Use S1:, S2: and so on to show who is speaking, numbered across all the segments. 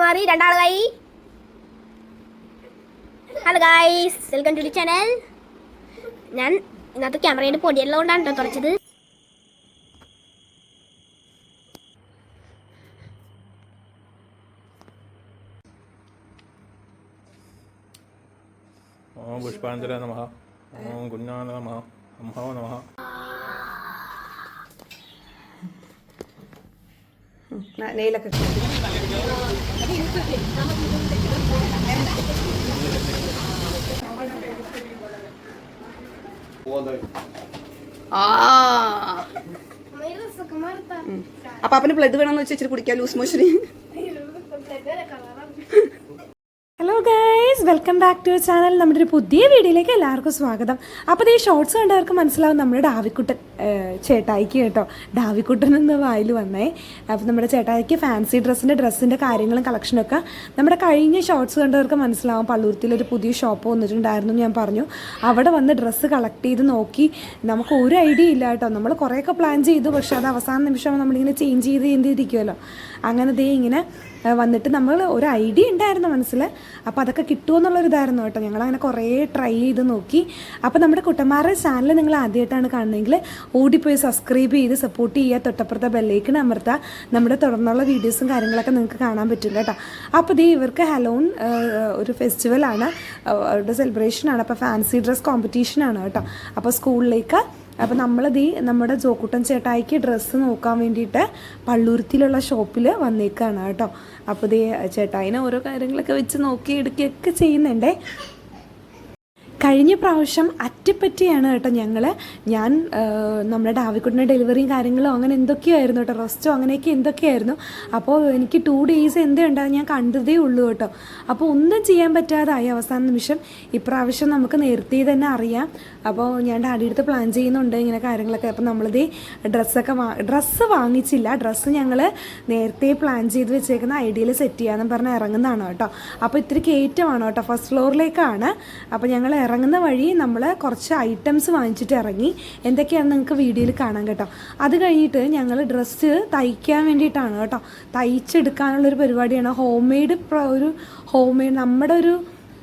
S1: മാറി രണ്ടാളായി hello guys welcome to the channel ഞാൻ ഇന്നത്തെ ക്യാമറയുടെ പൊടിയെല്ലാം കൊണ്ടാണ് കേട്ടോ തുറച്ചത്
S2: ഓം പുഷ്പാഞ്ജല നമ. ഓം കുഞ്ഞാന നമ. അംഹോ നമ.
S3: നെയിലൊക്കെ ആ. അപ്പൊ അപ്പന് ബ്ലഡ് വേണമെന്ന് വെച്ചാൽ കുടിക്കാം കുടിക്കാൻ loose മോഷന്.
S4: Hello guys welcome back to channel. നമ്മുടെ ഒരു പുതിയ വീഡിയോയിലേക്ക് എല്ലാവർക്കും സ്വാഗതം. അപ്പോൾ ഈ ഷോർട്സ് കണ്ടവർക്ക് മനസ്സിലാവും നമ്മുടെ ഡാവിക്കുട്ടൻ ചേട്ടായിക്ക് കേട്ടോ. ഡാവിക്കുട്ടൻ എന്ന വായിൽ വന്നേ. അപ്പോൾ നമ്മുടെ ചേട്ടായിക്ക് ഫാൻസി ഡ്രസ്സിന്റെ ഡ്രസ്സിന്റെ കാര്യങ്ങളും കളക്ഷനൊക്കെ നമ്മുടെ കഴിഞ്ഞ ഷോർട്സ് കണ്ടവർക്ക് മനസ്സിലാവും. പള്ളൂർത്തിലൊരു പുതിയ ഷോപ്പ് വന്നിട്ടുണ്ടായിരുന്നു ഞാൻ പറഞ്ഞു. അവിടെ വന്ന് ഡ്രസ്സ് കളക്ട് ചെയ്ത് നോക്കി. നമുക്ക് ഒരു ഐഡിയ ഇല്ല കേട്ടോ. നമ്മൾ കുറേയൊക്കെ പ്ലാൻ ചെയ്തു. പക്ഷേ അത് അവസാന നിമിഷം നമ്മളിങ്ങനെ ചേഞ്ച് ചെയ്ത് ചെയ്തിരിക്കുമല്ലോ അങ്ങനെ ദേ ഇങ്ങനെ വന്നിട്ട് നമ്മൾ ഒരു ഐഡിയ ഉണ്ടായിരുന്നു മനസ്സിൽ അപ്പോൾ അതൊക്കെ കിട്ടുമെന്നുള്ളൊരിതായിരുന്നു കേട്ടോ. ഞങ്ങളങ്ങനെ കുറേ ട്രൈ ചെയ്ത് നോക്കി. അപ്പോൾ നമ്മുടെ കുട്ടന്മാരുടെ ചാനൽ നിങ്ങൾ ആദ്യമായിട്ടാണ് കാണുന്നതെങ്കിൽ ഓടിപ്പോയി സബ്സ്ക്രൈബ് ചെയ്ത് സപ്പോർട്ട് ചെയ്യുക. തൊട്ടപ്പുറത്തെ ബെല്ലേക്കിന് അമർത്ത. നമ്മുടെ തുടർന്നുള്ള വീഡിയോസും കാര്യങ്ങളൊക്കെ നിങ്ങൾക്ക് കാണാൻ പറ്റും കേട്ടോ. അപ്പോൾ ദേ ഇവർക്ക് ഹലോൺ ഒരു ഫെസ്റ്റിവലാണ് അവരുടെ സെലിബ്രേഷനാണ് അപ്പോൾ ഫാൻസി ഡ്രസ് കോമ്പറ്റീഷനാണ് കേട്ടോ. അപ്പോൾ സ്കൂളിലേക്ക് അപ്പോൾ നമ്മളത് നമ്മുടെ ജോക്കുട്ടൻ ചേട്ടായിക്ക് ഡ്രസ്സ് നോക്കാൻ വേണ്ടിയിട്ട് പള്ളൂരുത്തിയിലുള്ള ഷോപ്പിൽ വന്നേക്കാണ് കേട്ടോ. അപ്പോൾ ദേ ചേട്ടായിനെ ഓരോ കാര്യങ്ങളൊക്കെ വെച്ച് നോക്കി എടുക്കുകയൊക്കെ ചെയ്യുന്നുണ്ടേ. കഴിഞ്ഞ പ്രാവശ്യം അറ്റപ്പറ്റിയാണ് കേട്ടോ ഞങ്ങൾ ഞാൻ നമ്മുടെ ഡാവിക്കുട്ടിന്റെ ഡെലിവറിയും കാര്യങ്ങളും അങ്ങനെ എന്തൊക്കെയായിരുന്നു കേട്ടോ? റെസ്റ്റോ അങ്ങനെയൊക്കെ എന്തൊക്കെയായിരുന്നു? അപ്പോൾ എനിക്ക് ടു ഡേയ്സ് എന്തേ ഉണ്ടാകും ഞാൻ കണ്ടതേ ഉള്ളൂ കേട്ടോ. അപ്പോൾ ഒന്നും ചെയ്യാൻ പറ്റാതായി അവസാന നിമിഷം. ഇപ്രാവശ്യം നമുക്ക് നേരത്തെ തന്നെ അറിയാം. അപ്പോൾ ഞാൻ ഡാഡി അടുത്ത് പ്ലാൻ ചെയ്യുന്നുണ്ട് ഇങ്ങനെ കാര്യങ്ങളൊക്കെ. അപ്പോൾ നമ്മളിത് ഡ്രസ്സൊക്കെ വാ ഡ്രസ്സ് വാങ്ങിച്ചില്ല. ഡ്രസ്സ് ഞങ്ങൾ നേരത്തെ പ്ലാൻ ചെയ്ത് വെച്ചേക്കുന്ന ഐഡിയയിൽ സെറ്റ് ചെയ്യാമെന്ന് പറഞ്ഞ് ഇറങ്ങുന്നതാണ് കേട്ടോ. അപ്പോൾ ഇത്തിരി കയറ്റമാണ് കേട്ടോ. ഫസ്റ്റ് ഫ്ലോറിലേക്കാണ് അപ്പോൾ ഞങ്ങൾ ഇറങ്ങുന്ന വഴി നമ്മൾ കുറച്ച് ഐറ്റംസ് വാങ്ങിച്ചിട്ട് ഇറങ്ങി. എന്തൊക്കെയാണെന്ന് നിങ്ങൾക്ക് വീഡിയോയിൽ കാണാം കേട്ടോ. അത് കഴിഞ്ഞിട്ട് ഞങ്ങൾ ഡ്രസ്സ് തയ്ക്കാൻ വേണ്ടിയിട്ടാണ് കേട്ടോ. തയ്ച്ചെടുക്കാനുള്ളൊരു പരിപാടിയാണ്. ഹോം മെയ്ഡ് ഒരു ഹോം മെയ്ഡ് നമ്മുടെ ഒരു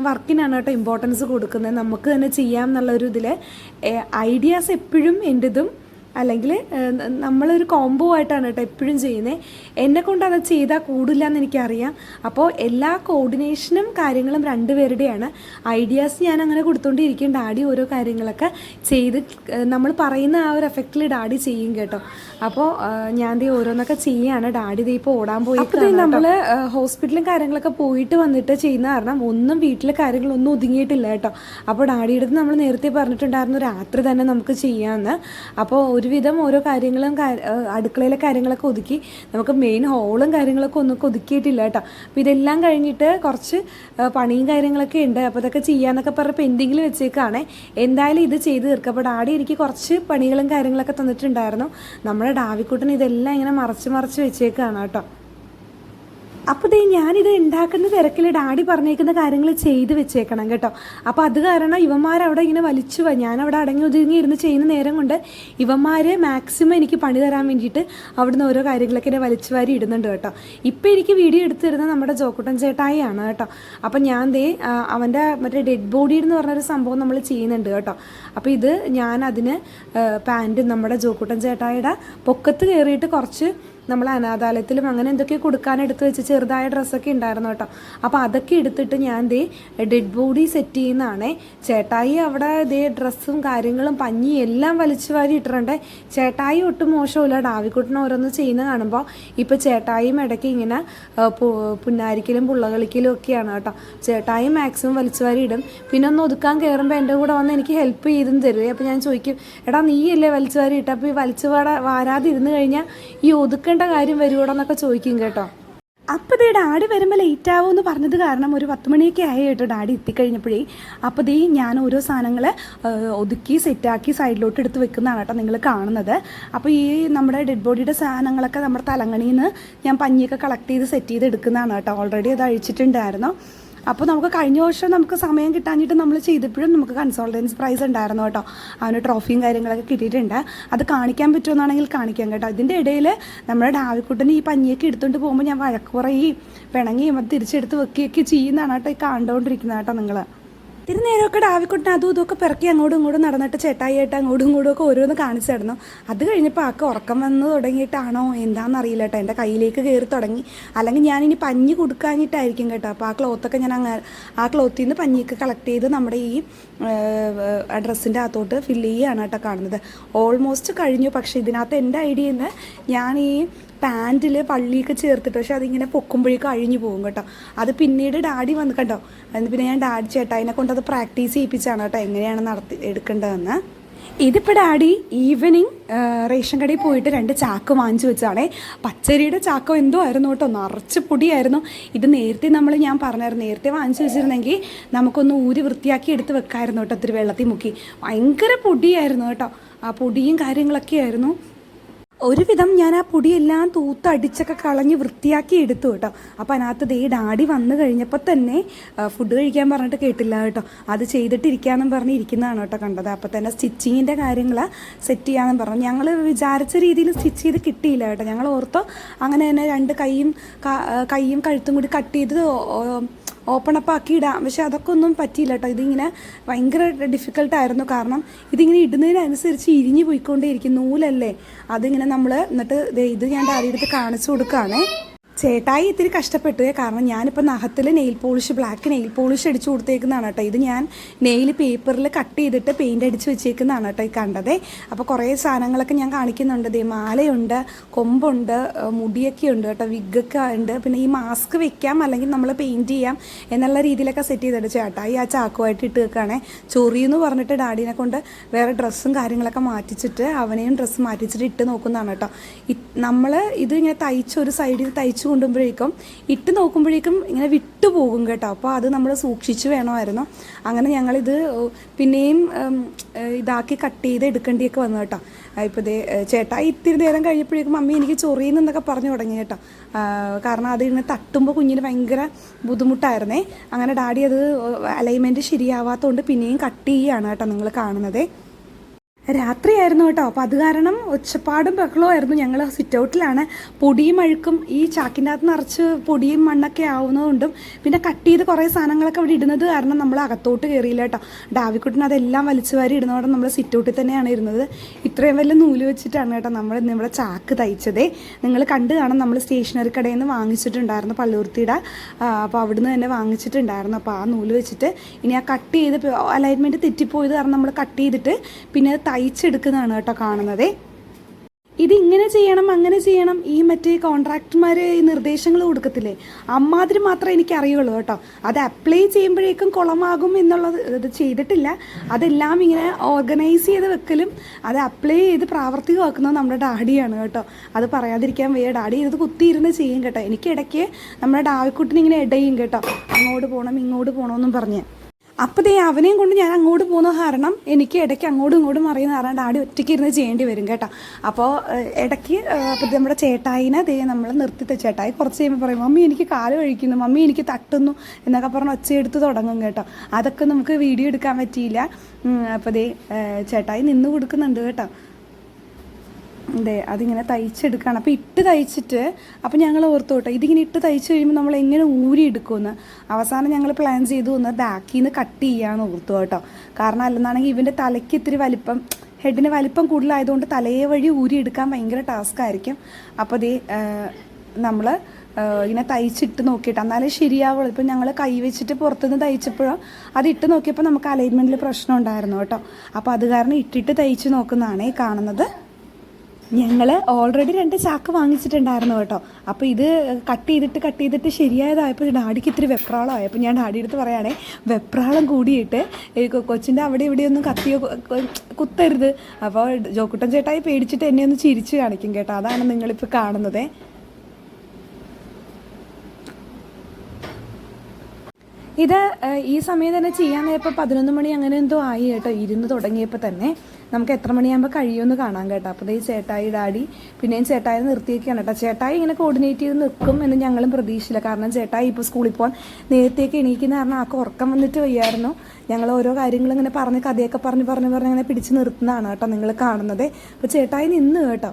S4: വർക്കിനാണ് കേട്ടോ ഇമ്പോർട്ടൻസ് കൊടുക്കുന്നത്. നമുക്ക് തന്നെ ചെയ്യാം എന്നുള്ളൊരു ഇതിൽ ഐഡിയാസ് എപ്പോഴും എന്റെതും അല്ലെങ്കിൽ നമ്മളൊരു കോംബോ ആയിട്ടാണ് കേട്ടോ എപ്പോഴും ചെയ്യുന്നത് എന്നെ കൊണ്ട് അത് ചെയ്താൽ കൂടില്ല എന്ന് എനിക്കറിയാം. അപ്പോൾ എല്ലാ കോർഡിനേഷനും കാര്യങ്ങളും രണ്ടുപേരുടെയാണ്. ഐഡിയാസ് ഞാൻ അങ്ങനെ കൊടുത്തുകൊണ്ടിരിക്കും ഡാഡി ഓരോ കാര്യങ്ങളൊക്കെ ചെയ്ത് നമ്മൾ പറയുന്ന ആ ഒരു എഫക്റ്റിൽ ഡാഡി ചെയ്യും കേട്ടോ. അപ്പോൾ ഞാൻ ദേ ഓരോന്നൊക്കെ ചെയ്യാണ്. ഡാഡി ദേ ഇപ്പോൾ ഓടാൻ പോയി നമ്മൾ ഹോസ്പിറ്റലും കാര്യങ്ങളൊക്കെ പോയിട്ട് വന്നിട്ട് ചെയ്യുന്ന കാരണം ഒന്നും വീട്ടിലെ കാര്യങ്ങളൊന്നും ഒതുങ്ങിയിട്ടില്ല കേട്ടോ. അപ്പോൾ ഡാഡിയുടെ നമ്മൾ നേരത്തെ പറഞ്ഞിട്ടുണ്ടായിരുന്നു രാത്രി തന്നെ നമുക്ക് ചെയ്യാമെന്ന് അപ്പോൾ ഒരുവിധം ഓരോ കാര്യങ്ങളും അടുക്കളയിലെ കാര്യങ്ങളൊക്കെ ഒതുക്കി നമുക്ക് മെയിൻ ഹോളും കാര്യങ്ങളൊക്കെ ഒന്നും ഒതുക്കിയിട്ടില്ല കേട്ടോ. അപ്പോൾ ഇതെല്ലാം കഴിഞ്ഞിട്ട് കുറച്ച് പണിയും കാര്യങ്ങളൊക്കെ ഉണ്ട്. അപ്പോൾ ഇതൊക്കെ ചെയ്യാന്നൊക്കെ പറഞ്ഞ് പെൻഡിങ്ങിൽ വെച്ചേക്കാണ്. എന്തായാലും ഇത് ചെയ്ത് തീർക്കുക ആടി എനിക്ക് കുറച്ച് പണികളും കാര്യങ്ങളൊക്കെ തന്നിട്ടുണ്ടായിരുന്നു. നമ്മുടെ ഡാവിക്കുട്ടൻ ഇതെല്ലാം ഇങ്ങനെ മറച്ച് മറച്ച് വെച്ചേക്കാണ് കേട്ടോ. അപ്പോൾ ദേ ഞാനിത് ഉണ്ടാക്കുന്ന തിരക്കിൽ ഡാഡി പറഞ്ഞേക്കുന്ന കാര്യങ്ങൾ ചെയ്ത് വെച്ചേക്കണം കേട്ടോ. അപ്പോൾ അത് കാരണം ഇവന്മാരവിടെ ഇങ്ങനെ വലിച്ചു പോയി അവിടെ അടങ്ങി ഒതുങ്ങി ഇരുന്ന് ചെയ്യുന്ന നേരം കൊണ്ട് ഇവന്മാർ മാക്സിമം എനിക്ക് പണി തരാൻ വേണ്ടിയിട്ട് അവിടുന്ന് ഓരോ കാര്യങ്ങളൊക്കെ എന്നെ വലിച്ചു വാരി ഇടുന്നുണ്ട് കേട്ടോ. ഇപ്പോൾ എനിക്ക് വീഡിയോ എടുത്തു തരുന്നത് നമ്മുടെ ജോക്കുട്ടൻ ചേട്ടായിയാണ് കേട്ടോ. അപ്പം ഞാൻ ദേ അവന്റെ മറ്റേ ഡെഡ് ബോഡി എന്ന് പറഞ്ഞൊരു സംഭവം നമ്മൾ ചെയ്യുന്നുണ്ട് കേട്ടോ. അപ്പോൾ ഇത് ഞാൻ അതിന് പാന്റും നമ്മുടെ ജോക്കുട്ടൻ ചേട്ടായിയുടെ പൊക്കത്ത് കയറിയിട്ട് കുറച്ച് നമ്മൾ അനാഥാലയത്തിലും അങ്ങനെ എന്തൊക്കെ കൊടുക്കാൻ എടുത്ത് വെച്ച് ചെറുതായ ഡ്രസ്സൊക്കെ ഉണ്ടായിരുന്നു കേട്ടോ. അപ്പോൾ അതൊക്കെ എടുത്തിട്ട് ഞാൻ ദേ ഡെഡ് ബോഡി സെറ്റ് ചെയ്യുന്നതാണേ. ചേട്ടായി അവിടെ ദേ ഡ്രസ്സും കാര്യങ്ങളും പഞ്ഞി എല്ലാം വലിച്ചു വാരി ഇട്ടിട്ടുണ്ടേ. ചേട്ടായി ഒട്ടും മോശമില്ല ഡാവിക്കുട്ടിന് ഓരോന്ന് ചെയ്യുന്ന കാണുമ്പോൾ ഇപ്പോൾ ചേട്ടായും ഇടയ്ക്ക് ഇങ്ങനെ പുന്നാരിക്കലും പുള്ളകളിക്കലും ഒക്കെയാണ് കേട്ടോ. ചേട്ടായി മാക്സിമം വലിച്ചു വാരി ഇടും. പിന്നെ ഒന്ന് ഒതുക്കാൻ കയറുമ്പോൾ എന്റെ കൂടെ വന്ന് എനിക്ക് ഹെൽപ്പ് ചെയ്തും തരുവേ അപ്പോൾ ഞാൻ ചോദിക്കും എടാ നീയല്ലേ വലിച്ചു വാരി ഇട്ടപ്പോൾ ഈ വലിച്ചു വാടാ വാരാതിരുന്ന് കഴിഞ്ഞാൽ ഈ ഒതുക്കേണ്ട കാര്യം വരുവോടെന്നൊക്കെ ചോദിക്കും കേട്ടോ. അപ്പോൾ ദേ ഡാഡി വരുമ്പോൾ ലേറ്റ് ആവുമെന്ന് പറഞ്ഞത് കാരണം ഒരു പത്ത് മണിയൊക്കെ ആയി കേട്ടോ ഡാഡി എത്തിക്കഴിഞ്ഞപ്പോഴേ. അപ്പോൾ ദേ ഞാൻ ഓരോ സാധനങ്ങൾ ഒതുക്കി സെറ്റാക്കി സൈഡിലോട്ട് എടുത്ത് വെക്കുന്നതാണ് കേട്ടോ നിങ്ങൾ കാണുന്നത്. അപ്പോൾ ഈ നമ്മുടെ ഡെഡ് ബോഡിയുടെ സാധനങ്ങളൊക്കെ നമ്മുടെ തലങ്ങണിയിൽ നിന്ന് ഞാൻ പഞ്ഞിയൊക്കെ കളക്ട് ചെയ്ത് സെറ്റ് ചെയ്ത് എടുക്കുന്നതാണ് കേട്ടോ. ഓൾറെഡി അത് അഴിച്ചിട്ടുണ്ടായിരുന്നു. അപ്പോൾ നമുക്ക് കഴിഞ്ഞ വർഷം നമുക്ക് സമയം കിട്ടാഞ്ഞിട്ട് നമ്മൾ ചെയ്തപ്പോഴും നമുക്ക് കൺസൾട്ടൻസ് പ്രൈസ് ഉണ്ടായിരുന്നു കേട്ടോ. അവന് ട്രോഫിയും കാര്യങ്ങളൊക്കെ കിട്ടിയിട്ടുണ്ട്. അത് കാണിക്കാൻ പറ്റുമെന്നാണെങ്കിൽ കാണിക്കാം കേട്ടോ. ഇതിന്റെ ഇടയിൽ നമ്മുടെ ഡാവിക്കുട്ടന് ഈ പഞ്ഞിയൊക്കെ എടുത്തുകൊണ്ട് പോകുമ്പോൾ ഞാൻ വഴക്കുറയും പിണങ്ങിയും അത് തിരിച്ചെടുത്ത് വെക്കുകയൊക്കെ ചെയ്യുന്നതാണ് കേട്ടോ ഈ കണ്ടുകൊണ്ടിരിക്കുന്നത് കേട്ടോ നിങ്ങൾ ഇത്തിരി നേരമൊക്കെ ഡാവിക്കുട്ടൻ അതും ഇതൊക്കെ പിറക്കി അങ്ങോട്ടും ഇങ്ങോട്ടും നടന്നിട്ട് ചേട്ടായിട്ട് അങ്ങോട്ടും ഇങ്ങോട്ടും ഒക്കെ ഓരോന്ന് കാണിച്ചു തരണം അത് കഴിഞ്ഞപ്പോൾ ആൾക്ക് ഉറക്കം വന്ന് തുടങ്ങിയിട്ടാണോ എന്താണെന്ന് അറിയില്ല കേട്ടോ. എന്റെ കയ്യിലേക്ക് കയറി തുടങ്ങി. അല്ലെങ്കിൽ ഞാനിനി പഞ്ഞി കൊടുക്കാഞ്ഞിട്ടായിരിക്കും കേട്ടോ. അപ്പോൾ ആ ക്ലോത്തൊക്കെ ഞാൻ അങ്ങനെ ആ ക്ലോത്തിൽ നിന്ന് പഞ്ഞിയൊക്കെ കളക്ട് ചെയ്ത് നമ്മുടെ ഈ ഡ്രസ്സിന്റെ അകത്തോട്ട് ഫില്ല് ചെയ്യുകയാണ് കേട്ടോ കാണുന്നത്. ഓൾമോസ്റ്റ് കഴിഞ്ഞു. പക്ഷേ ഇതിനകത്ത് എന്റെ നിന്ന് ഞാൻ ഈ പാന്റിൽ പള്ളിയൊക്കെ ചേർത്തിട്ട് പക്ഷെ അതിങ്ങനെ പൊക്കുമ്പോഴേക്കും അഴിഞ്ഞു പോകും കേട്ടോ. അത് പിന്നീട് ഡാഡി വന്ന് കണ്ടോ? അതിന് പിന്നെ ഞാൻ ഡാഡി ചേട്ടായിനെ കൊണ്ട് അത് പ്രാക്ടീസ് ചെയ്യിപ്പിച്ചാണ് കേട്ടോ എങ്ങനെയാണ് നടത്തി എടുക്കേണ്ടതെന്ന്. ഇതിപ്പോൾ ഡാഡി ഈവനിങ് റേഷൻ കടയിൽ പോയിട്ട് രണ്ട് ചാക്ക് വാങ്ങിച്ചു വെച്ചാണേ പച്ചരിയുടെ ചാക്കോ എന്തോ ആയിരുന്നു കേട്ടോ നിറച്ച് പൊടിയായിരുന്നു. ഇത് നേരത്തെ നമ്മൾ ഞാൻ പറഞ്ഞായിരുന്നു നേരത്തെ വാങ്ങിച്ചു വെച്ചിരുന്നെങ്കിൽ നമുക്കൊന്ന് ഊരി വൃത്തിയാക്കി എടുത്ത് വെക്കായിരുന്നു കേട്ടോ ഒത്തിരി വെള്ളത്തിൽ മുക്കി. ഭയങ്കര പൊടിയായിരുന്നു കേട്ടോ. ആ പൊടിയും കാര്യങ്ങളൊക്കെ ആയിരുന്നു. ഒരുവിധം ഞാൻ ആ പൊടിയെല്ലാം തൂത്തടിച്ചൊക്കെ കളഞ്ഞ് വൃത്തിയാക്കി എടുത്തു കേട്ടോ. അപ്പോൾ അതിനകത്ത് ദേ ഡാഡി വന്നു കഴിഞ്ഞപ്പോൾ തന്നെ ഫുഡ് കഴിക്കാൻ പറഞ്ഞിട്ട് കേട്ടില്ല കേട്ടോ. അത് ചെയ്തിട്ടിരിക്കാമെന്നും പറഞ്ഞ് ഇരിക്കുന്നതാണ് കേട്ടോ കണ്ടത്. അപ്പോൾ തന്നെ സ്റ്റിച്ചിങ്ങിന്റെ കാര്യങ്ങൾ സെറ്റ് ചെയ്യാമെന്ന് പറഞ്ഞു. ഞങ്ങൾ വിചാരിച്ച രീതിയിൽ സ്റ്റിച്ച് ചെയ്ത് കിട്ടിയില്ല കേട്ടോ. ഞങ്ങൾ ഓർത്തോ അങ്ങനെ തന്നെ രണ്ട് കൈയും കൈയും കഴുത്തും കൂടി കട്ട് ചെയ്ത് ഓപ്പൺ അപ്പ് ആക്കി ഇടാം പക്ഷെ അതൊക്കെ ഒന്നും പറ്റിയില്ല കേട്ടോ. ഇതിങ്ങനെ ഭയങ്കര ഡിഫിക്കൽട്ടായിരുന്നു കാരണം ഇതിങ്ങനെ ഇടുന്നതിനനുസരിച്ച് ഇരിഞ്ഞു പോയിക്കൊണ്ടേയിരിക്കും നൂലല്ലേ? അതിങ്ങനെ നമ്മൾ എന്നിട്ട് ഇത് ഞാൻ ഡാഡി എടുത്ത് കാണിച്ചു കൊടുക്കുകയാണേ ചേട്ടായി ഇത്തിരി കഷ്ടപ്പെട്ടു കാരണം ഞാനിപ്പോൾ നഖത്തിൽ nail polish black nail polish അടിച്ചു കൊടുത്തേക്കുന്നതാണ് കേട്ടോ. ഇത് ഞാൻ നെയിൽ പേപ്പറിൽ കട്ട് ചെയ്തിട്ട് പെയിന്റ് അടിച്ച് വെച്ചേക്കുന്നതാണ് കേട്ടോ ഈ കണ്ടത്. അപ്പോൾ കുറേ സാധനങ്ങളൊക്കെ ഞാൻ കാണിക്കുന്നുണ്ട്. ദേ മാലയുണ്ട് കൊമ്പുണ്ട് മുടിയൊക്കെ ഉണ്ട് കേട്ടോ. വിഗൊക്കെ ഉണ്ട്. പിന്നെ ഈ മാസ്ക് വെക്കാം അല്ലെങ്കിൽ നമ്മൾ പെയിന്റ് ചെയ്യാം എന്നുള്ള രീതിയിലൊക്കെ സെറ്റ് ചെയ്തിട്ട് ചേട്ടായി. ആ ചാക്കുമായിട്ട് ഇട്ട് വെക്കുകയാണേ. ചൊറി എന്ന് പറഞ്ഞിട്ട് ഡാഡിനെ കൊണ്ട് വേറെ ഡ്രസ്സും കാര്യങ്ങളൊക്കെ മാറ്റിച്ചിട്ട് അവനെയും ഡ്രസ്സ് മാറ്റിച്ചിട്ട് ഇട്ട് നോക്കുന്നതാണ് കേട്ടോ. നമ്മൾ ഇത് ഇങ്ങനെ തയ്ച്ച് ഒരു സൈഡിൽ തയ്ച്ച് കൊണ്ടുമ്പോഴേക്കും ഇട്ട് നോക്കുമ്പോഴേക്കും ഇങ്ങനെ വിട്ടു പോകും കേട്ടോ. അപ്പോൾ അത് നമ്മൾ സൂക്ഷിച്ചു വേണമായിരുന്നു. അങ്ങനെ ഞങ്ങളിത് പിന്നെയും ഇതാക്കി കട്ട് ചെയ്ത് എടുക്കേണ്ടിയൊക്കെ വന്നു കേട്ടോ. ഇപ്പോൾ ദേ ചേട്ടാ ഇത്തിരി നേരം കഴിഞ്ഞപ്പോഴേക്കും മമ്മി എനിക്ക് ചൊറിയുന്നെന്നൊക്കെ പറഞ്ഞു തുടങ്ങി കേട്ടോ. കാരണം അത് ഇങ്ങനെ തട്ടുമ്പോൾ കുഞ്ഞിന് ഭയങ്കര ബുദ്ധിമുട്ടായിരുന്നേ. അങ്ങനെ ഡാഡി അത് അലൈൻമെന്റ് ശരിയാവാത്തതുകൊണ്ട് പിന്നെയും കട്ട് ചെയ്യുകയാണ് കേട്ടോ നിങ്ങൾ കാണുന്നത്. രാത്രിയായിരുന്നു കേട്ടോ. അപ്പോൾ അത് കാരണം ഒച്ചപ്പാടും ബഹളവും ആയിരുന്നു. ഞങ്ങൾ സിറ്റ് ഔട്ടിലാണ് പൊടിയും അഴുക്കും ഈ ചാക്കിന്റെ അകത്ത് നിറച്ച് പൊടിയും മണ്ണൊക്കെ ആവുന്നതുകൊണ്ടും പിന്നെ കട്ട് ചെയ്ത് കുറേ സാധനങ്ങളൊക്കെ അവിടെ ഇടുന്നത് കാരണം നമ്മൾ അകത്തോട്ട് കയറിയില്ല കേട്ടോ. ഡാവിക്കുട്ടിന് അതെല്ലാം വലിച്ചു വാരി ഇടുന്നതോടെ നമ്മൾ സിറ്റ് ഔട്ടിൽ തന്നെയാണ് ഇരുന്നത്. ഇത്രയും വലിയ നൂൽ വെച്ചിട്ടാണ് കേട്ടോ നമ്മൾ ഇവിടെ ചാക്ക് തയ്ച്ചതേ. നിങ്ങൾ കണ്ട് കാണാം നമ്മൾ സ്റ്റേഷനറി കടയിൽ നിന്ന് വാങ്ങിച്ചിട്ടുണ്ടായിരുന്നു പള്ളുരുത്തിയുടെ അപ്പോൾ അവിടുന്ന് തന്നെ വാങ്ങിച്ചിട്ടുണ്ടായിരുന്നു. അപ്പോൾ ആ നൂൽ വെച്ചിട്ട് ഇനി ആ കട്ട് ചെയ്ത് അലൈൻമെന്റ് തെറ്റിപ്പോയത് കാരണം നമ്മൾ കട്ട് ചെയ്തിട്ട് പിന്നെ തയ്ച്ചെടുക്കുന്നതാണ് കേട്ടോ കാണുന്നത്. ഇത് ഇങ്ങനെ ചെയ്യണം അങ്ങനെ ചെയ്യണം ഈ മറ്റേ കോൺട്രാക്ടർമാർ ഈ നിർദ്ദേശങ്ങൾ കൊടുക്കത്തില്ലേ? അമ്മാതിരി മാത്രമേ എനിക്ക് അറിയുള്ളൂ കേട്ടോ. അത് അപ്ലൈ ചെയ്യുമ്പോഴേക്കും കുളമാകും എന്നുള്ളത് ഇത് ചെയ്തിട്ടില്ല. അതെല്ലാം ഇങ്ങനെ ഓർഗനൈസ് ചെയ്ത് വെക്കലും അത് അപ്ലൈ ചെയ്ത് പ്രാവർത്തികമാക്കുന്നത് നമ്മുടെ ഡാഡിയാണ് കേട്ടോ. അത് പറയാതിരിക്കാൻ വയ്യ. ഡാഡി ഇത് കുത്തിയിരുന്ന് ചെയ്യും കേട്ടോ. എനിക്ക് ഇടയ്ക്ക് നമ്മുടെ ഡാവിക്കുട്ടിന് ഇങ്ങനെ ഇടയും കേട്ടോ. അങ്ങോട്ട് പോകണം ഇങ്ങോട്ട് പോകണമെന്നും പറഞ്ഞ്. അപ്പോൾ ഈ അവനെയും കൊണ്ട് ഞാൻ അങ്ങോട്ട് പോകുന്ന കാരണം എനിക്ക് ഇടയ്ക്ക് അങ്ങോട്ടും ഇങ്ങോട്ടും അറിയുന്ന കാരണം ആടി ഒറ്റയ്ക്ക് ഇരുന്ന് ചെയ്യേണ്ടി വരും കേട്ടോ. അപ്പോൾ ഇടയ്ക്ക് അപ്പോൾ നമ്മുടെ ചേട്ടായിനെ ദേ നമ്മൾ നിർത്തി ചേട്ടായി. കുറച്ച് കഴിയുമ്പോൾ പറയും മമ്മി എനിക്ക് കാൽ കഴിക്കുന്നു മമ്മി എനിക്ക് തട്ടുന്നു. എന്നൊക്കെ പറഞ്ഞ് ഒച്ചയെടുത്ത് തുടങ്ങും കേട്ടോ. അതൊക്കെ നമുക്ക് വീഡിയോ എടുക്കാൻ പറ്റിയില്ല. അപ്പോൾ ദേ ചേട്ടായി നിന്ന് കൊടുക്കുന്നുണ്ട് കേട്ടോ. അതെ അതിങ്ങനെ തയ്ച്ചെടുക്കുകയാണ് അപ്പോൾ ഇട്ട് തയ്ച്ചിട്ട് അപ്പോൾ ഞങ്ങൾ ഓർത്തു കേട്ടോ ഇതിങ്ങനെ ഇട്ട് തയ്ച്ച് കഴിയുമ്പോൾ നമ്മൾ എങ്ങനെ ഊരി എടുക്കുമെന്ന്. അവസാനം ഞങ്ങൾ പ്ലാൻ ചെയ്തു ഒന്ന് ബാക്കിൽ നിന്ന് കട്ട് ചെയ്യാമെന്ന് ഓർത്തു കേട്ടോ. കാരണം അല്ലെന്നാണെങ്കിൽ ഇവന്റെ തലയ്ക്ക് ഇത്തിരി വലിപ്പം ഹെഡിന് വലിപ്പം കൂടുതലായതുകൊണ്ട് തലയെ വഴി ഊരി എടുക്കാൻ ഭയങ്കര ടാസ്ക് ആയിരിക്കും. അപ്പോൾ ദേ നമ്മൾ ഇങ്ങനെ തയ്ച്ചിട്ട് നോക്കിയിട്ട് എന്നാലേ ശരിയാവുള്ളൂ. ഇപ്പം ഞങ്ങൾ കൈ വെച്ചിട്ട് പുറത്തുനിന്ന് തയ്ച്ചപ്പോഴോ അത് ഇട്ട് നോക്കിയപ്പോൾ നമുക്ക് അലൈൻമെന്റിൽ പ്രശ്നം ഉണ്ടായിരുന്നു കേട്ടോ. അപ്പോൾ അത് കാരണം ഇട്ടിട്ട് തയ്ച്ച് നോക്കുന്നതാണേ കാണുന്നത്. ഞങ്ങൾ ഓൾറെഡി രണ്ട് ചാക്ക് വാങ്ങിച്ചിട്ടുണ്ടായിരുന്നു കേട്ടോ. അപ്പോൾ ഇത് കട്ട് ചെയ്തിട്ട് കട്ട് ചെയ്തിട്ട് ശരിയായതായപ്പോൾ ഡാഡിക്ക് ഇത്തിരി വെപ്രാളമായി അപ്പോൾ ഞാൻ ഡാഡി എടുത്ത് പറയുകയാണേ വെപ്രാളം കൂടിയിട്ട് കൊച്ചിന്റെ അവിടെ ഇവിടെയൊന്നും കത്തിയോ കുത്തരുത്. അപ്പോൾ ജോക്കുട്ടൻ ചേട്ടായി പേടിച്ചിട്ട് എന്നെ ഒന്ന് ചിരിച്ച് കാണിക്കും കേട്ടോ. അതാണ് നിങ്ങളിപ്പോൾ കാണുന്നത്. ഇത് ഈ സമയം തന്നെ ചെയ്യാൻ നേരപ്പോൾ പതിനൊന്ന് മണി അങ്ങനെ എന്തോ ആയി കേട്ടോ. ഇരുന്ന് തുടങ്ങിയപ്പോൾ തന്നെ നമുക്ക് എത്ര മണിയാകുമ്പോൾ കഴിയുമെന്ന് കാണാൻ കേട്ടോ. അപ്പോൾ ഈ ചേട്ടായി ഡാഡി പിന്നെയും ചേട്ടായി നിർത്തിയൊക്കെയാണ് കേട്ടോ. ചേട്ടായി ഇങ്ങനെ കോർഡിനേറ്റ് ചെയ്ത് നിൽക്കും എന്ന് ഞങ്ങളും പ്രതീക്ഷിച്ചില്ല. കാരണം ചേട്ടായി ഇപ്പോൾ സ്കൂളിൽ പോകാൻ നേരത്തേക്ക് എണീക്കുന്ന കാരണം ആൾക്ക് ഉറക്കം വന്നിട്ട് വയ്യായിരുന്നു. ഞങ്ങൾ ഓരോ കാര്യങ്ങളും ഇങ്ങനെ പറഞ്ഞ് കഥയൊക്കെ പറഞ്ഞ് പറഞ്ഞ് പറഞ്ഞ് അങ്ങനെ പിടിച്ച് നിർത്തുന്നതാണ് കേട്ടോ നിങ്ങൾ കാണുന്നത്. അപ്പോൾ ചേട്ടായി നിന്ന് കേട്ടോ.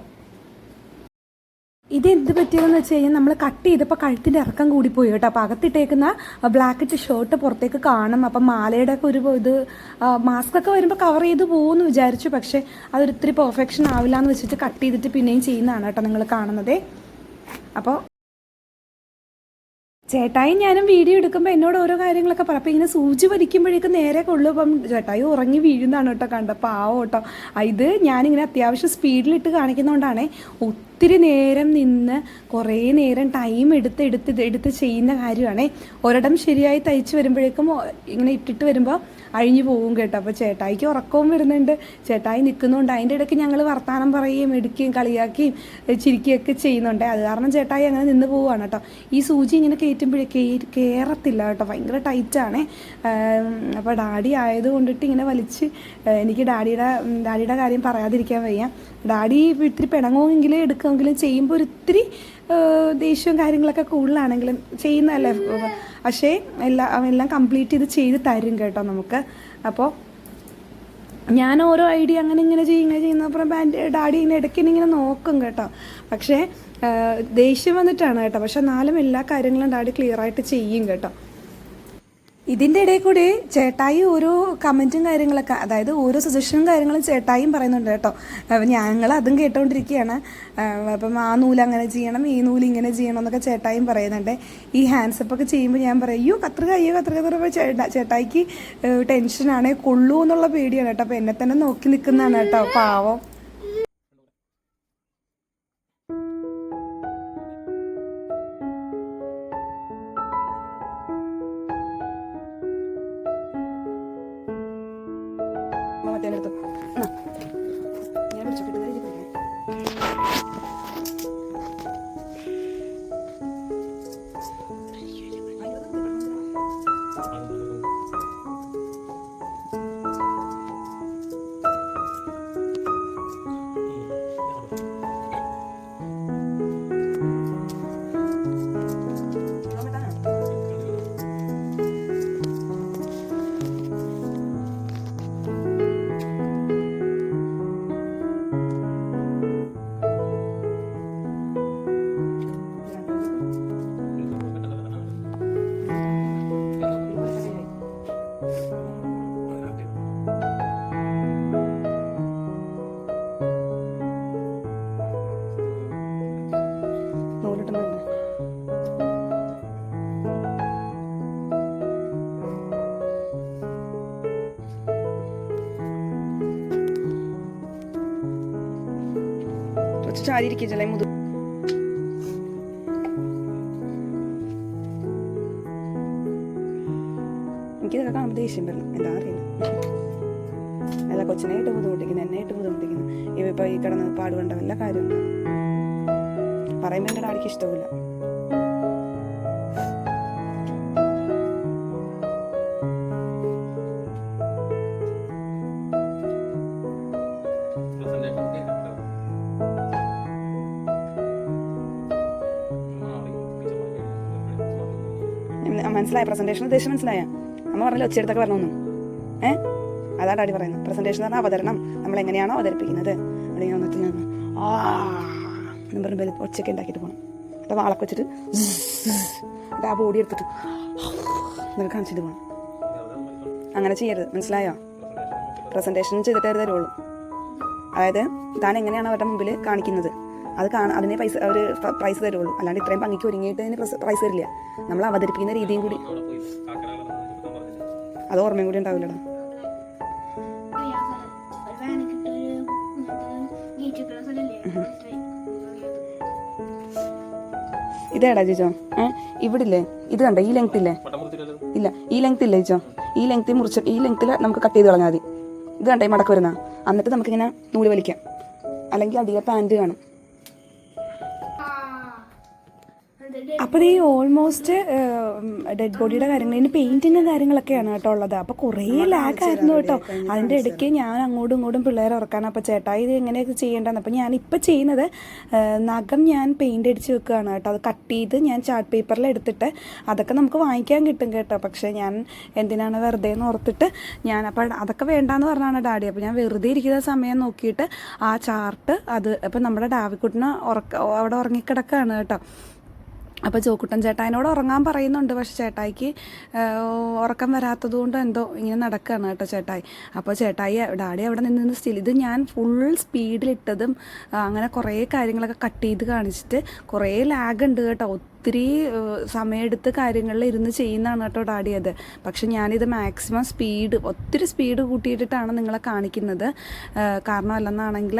S4: ഇത് എന്ത് പറ്റിയതെന്ന് വെച്ച് കഴിഞ്ഞാൽ നമ്മൾ കട്ട് ചെയ്തപ്പോൾ കഴുത്തിന്റെ ഇറക്കം കൂടിപ്പോയി കേട്ടോ. അപ്പോൾ അകത്തിട്ടേക്കുന്ന ബ്ലാക്ക് ഷർട്ട് പുറത്തേക്ക് കാണും. അപ്പം മാലയുടെ ഒക്കെ ഒരു ഇത് മാസ്ക് ഒക്കെ വരുമ്പോൾ കവർ ചെയ്ത് പോകുമെന്ന് വിചാരിച്ചു. പക്ഷേ അതൊരിത്തിരി പെർഫെക്ഷൻ ആവില്ല എന്ന് വെച്ചിട്ട് കട്ട് ചെയ്തിട്ട് പിന്നെയും ചെയ്യുന്നതാണ് കേട്ടോ നിങ്ങൾ കാണുന്നതേ. അപ്പോൾ ചേട്ടായി ഞാനും വീഡിയോ എടുക്കുമ്പോൾ എന്നോട് ഓരോ കാര്യങ്ങളൊക്കെ പറയും. ഇങ്ങനെ സൂചി വലിക്കുമ്പോഴേക്കും നേരെ കൊള്ളു. അപ്പം ചേട്ടായി ഉറങ്ങി വീഴുന്നതാണ് കേട്ടോ കണ്ടത്. പാവം കേട്ടോ. ഇത് ഞാനിങ്ങനെ അത്യാവശ്യം സ്പീഡിലിട്ട് കാണിക്കുന്നതുകൊണ്ടാണേ ഒത്തിരി നേരം നിന്ന് കുറേ നേരം ടൈം എടുത്ത് എടുത്ത് എടുത്ത് ചെയ്യുന്ന കാര്യമാണേ. ഒരിടം ശരിയായി തയ്ച്ച് വരുമ്പോഴേക്കും ഇങ്ങനെ ഇട്ടിട്ട് വരുമ്പോൾ അഴിഞ്ഞു പോകും കേട്ടോ. അപ്പോൾ ചേട്ടായിക്ക് ഉറക്കവും വരുന്നുണ്ട്. ചേട്ടായി നിൽക്കുന്നുണ്ട്. അതിന്റെ ഇടയ്ക്ക് ഞങ്ങൾ വർത്തമാനം പറയുകയും എടുക്കുകയും കളിയാക്കുകയും ചിരിക്കുകയൊക്കെ ചെയ്യുന്നുണ്ട്. അത് കാരണം ചേട്ടായി അങ്ങനെ നിന്ന് പോവുകയാണ് കേട്ടോ. ഈ സൂചി ഇങ്ങനെ കയറ്റുമ്പോഴേ കയറത്തില്ല കേട്ടോ. ഭയങ്കര ടൈറ്റാണ് അപ്പോൾ ഡാഡി ആയത് കൊണ്ടിട്ട് ഇങ്ങനെ വലിച്ച് എനിക്ക് ഡാഡിയുടെ ഡാഡിയുടെ കാര്യം പറയാതിരിക്കാൻ വയ്യ. ഡാഡി ഇത്തിരി പിണങ്ങുമെങ്കിലും എടുക്കുമെങ്കിലും ചെയ്യുമ്പോൾ ഒരു ഇത്തിരി ഏ, ദേഷ്യവും കാര്യങ്ങളൊക്കെ കൂടുതലാണെങ്കിലും ചെയ്യുന്നതല്ലേ? പക്ഷേ എല്ലാം എല്ലാം കംപ്ലീറ്റ് ചെയ്ത് ചെയ്ത് തരും കേട്ടോ നമുക്ക്. അപ്പോൾ ഞാൻ ഓരോ ഐഡിയ അങ്ങനെ ഇങ്ങനെ ചെയ്യും ഇങ്ങനെ ചെയ്യുന്ന അപ്പുറം ബാൻഡ് ഡാഡി ഇങ്ങനെ ഇടയ്ക്ക് ഇങ്ങനെ നോക്കും കേട്ടോ. പക്ഷേ ദേഷ്യം വന്നിട്ടാണ് കേട്ടോ. പക്ഷെ എന്നാലും എല്ലാ കാര്യങ്ങളും ഡാഡി ക്ലിയറായിട്ട് ചെയ്യും കേട്ടോ. ഇതിന്റെ ഇടയിൽ കൂടി ചേട്ടായി ഓരോ കമന്റും കാര്യങ്ങളൊക്കെ അതായത് ഓരോ സജഷനും കാര്യങ്ങളും ചേട്ടായും പറയുന്നുണ്ട് കേട്ടോ. അപ്പം ഞങ്ങൾ അതും കേട്ടോണ്ടിരിക്കുകയാണ്. അപ്പം ആ നൂൽ അങ്ങനെ ചെയ്യണം ഈ നൂൽ ഇങ്ങനെ ചെയ്യണം എന്നൊക്കെ ചേട്ടായും പറയുന്നുണ്ട്. ഈ ഹാൻഡ്സപ്പൊക്കെ ചെയ്യുമ്പോൾ ഞാൻ പറയും അയ്യോ കത്രിക അയ്യോ കത്രിക എന്ന് പറയുമ്പോൾ ചേട്ടാ ചേട്ടായിക്ക് ടെൻഷനാണ് കൊള്ളൂ എന്നുള്ള പേടിയാണ് കേട്ടോ. അപ്പം എന്നെ തന്നെ നോക്കി നിൽക്കുന്നതാണ് കേട്ടോ പാവം.
S3: കുറച്ച് ചാരിയിരിക്കും മനസ്സിലായ? പ്രസന്റേഷൻ ഉദ്ദേശം മനസ്സിലായ? അമ്മ പറഞ്ഞില്ല ഒച്ചയെടുത്തൊക്കെ വരണമെന്നും. ഏ? അതാണ് ഡാഡി പറയുന്നത്. പ്രസന്റേഷൻ എന്ന് പറഞ്ഞാൽ അവതരണം. നമ്മൾ എങ്ങനെയാണോ അവതരിപ്പിക്കുന്നത്. അല്ലെങ്കിൽ വന്നിട്ട് ഞാൻ ആ പറഞ്ഞ് വലുപ്പം ഒച്ചയൊക്കെ ഉണ്ടാക്കിയിട്ട് പോകണം എന്നിട്ട് വാളൊക്കെ വെച്ചിട്ട് ആ ബോഡി എടുത്തിട്ട് എന്നൊക്കെ കാണിച്ചിട്ട് പോകണം അങ്ങനെ ചെയ്യരുത്. മനസ്സിലായോ? പ്രസന്റേഷൻ ചെയ്തിട്ടേ തരുള്ളൂ. അതായത് താൻ എങ്ങനെയാണ് അവരുടെ മുമ്പിൽ കാണിക്കുന്നത്. അത് കാണാൻ അതിനെ പൈസ അവർ പ്രൈസ് തരുള്ളൂ. അല്ലാണ്ട് ഇത്രയും ഭംഗിക്ക് ഒരുങ്ങിയിട്ട് അതിന് പ്രൈസ് തരില്ല നമ്മൾ അവതരിപ്പിക്കുന്ന രീതിയും കൂടി. അത് ഓർമ്മയും കൂടി ഉണ്ടാവില്ലടാ. ഇതേടാ ചേച്ചോ ഏ? ഇവിടില്ലേ? ഇത് കണ്ടോ? ഈ ലെങ്ത് ഇല്ലേ? ഇല്ല. ഈ ലെങ്ത് ഇല്ലേ ചേച്ചോ ഈ ലെങ്ത് മുറിച്ച് ഈ ലെങ്ത്തിൽ നമുക്ക് കട്ട് ചെയ്ത് കളഞ്ഞാൽ മതി. ഇത് കണ്ടേ ഈ മടക്ക് വരുന്ന? എന്നിട്ട് നമുക്കിങ്ങനെ നൂൽ വലിക്കാം. അല്ലെങ്കിൽ അധികം പാന്റ് കാണും.
S4: അപ്പോൾ ഈ ഓൾമോസ്റ്റ് ഡെഡ് ബോഡിയുടെ കാര്യങ്ങൾ ഇതിന് പെയിന്റിങ് കാര്യങ്ങളൊക്കെയാണ് കേട്ടോ ഉള്ളത്. അപ്പോൾ കുറേ ലാഗ് ആയിരുന്നു കേട്ടോ. അതിന്റെ ഇടയ്ക്ക് ഞാൻ അങ്ങോട്ടും ഇങ്ങോട്ടും പിള്ളേരെ ഉറക്കാൻ അപ്പോൾ ചേട്ടാ ഇത് എങ്ങനെയൊക്കെ ചെയ്യേണ്ടതെന്ന്. അപ്പോൾ ഞാൻ ഇപ്പോൾ ചെയ്യുന്നത് നഖം ഞാൻ പെയിന്റ് അടിച്ച് വെക്കുകയാണ് കേട്ടോ. അത് കട്ട് ചെയ്ത് ഞാൻ ചാർട്ട് പേപ്പറിൽ എടുത്തിട്ട് അതൊക്കെ നമുക്ക് വാങ്ങിക്കാൻ കിട്ടും കേട്ടോ. പക്ഷേ ഞാൻ എന്തിനാണ് വെറുതെ എന്ന് ഓർത്തിട്ട് ഞാൻ അപ്പോൾ അതൊക്കെ വേണ്ടാന്ന് പറഞ്ഞാണ് ഡാഡി. അപ്പോൾ ഞാൻ വെറുതെ ഇരിക്കുന്ന സമയം നോക്കിയിട്ട് ആ ചാർട്ട് അത് ഇപ്പൊ നമ്മുടെ ഡാവിക്കുട്ടിന് ഉറക്ക അവിടെ ഉറങ്ങിക്കിടക്കുകയാണ് കേട്ടോ. അപ്പോൾ ജോക്കുട്ടൻ ചേട്ടായിനോട് ഉറങ്ങാൻ പറയുന്നുണ്ട്. പക്ഷെ ചേട്ടായിക്ക് ഉറക്കം വരാത്തത് കൊണ്ട് എന്തോ ഇങ്ങനെ നടക്കുകയാണ് കേട്ടോ ചേട്ടായി. അപ്പോൾ ചേട്ടായി ഡാഡി അവിടെ നിന്ന് സ്റ്റിൽ ഇത് ഞാൻ ഫുൾ സ്പീഡിലിട്ടതും അങ്ങനെ കുറേ കാര്യങ്ങളൊക്കെ കട്ട് ചെയ്ത് കാണിച്ചിട്ട് കുറേ ലാഗ് ഉണ്ട് കേട്ടോ. ഒത്തിരി സമയമെടുത്ത് കാര്യങ്ങളിൽ ഇരുന്ന് ചെയ്യുന്നതാണ് കേട്ടോ ഡാഡിയത് പക്ഷെ ഞാനിത് മാക്സിമം സ്പീഡ് ഒത്തിരി സ്പീഡ് കൂട്ടിയിട്ടിട്ടാണ് നിങ്ങളെ കാണിക്കുന്നത്. കാരണം അല്ലെന്നാണെങ്കിൽ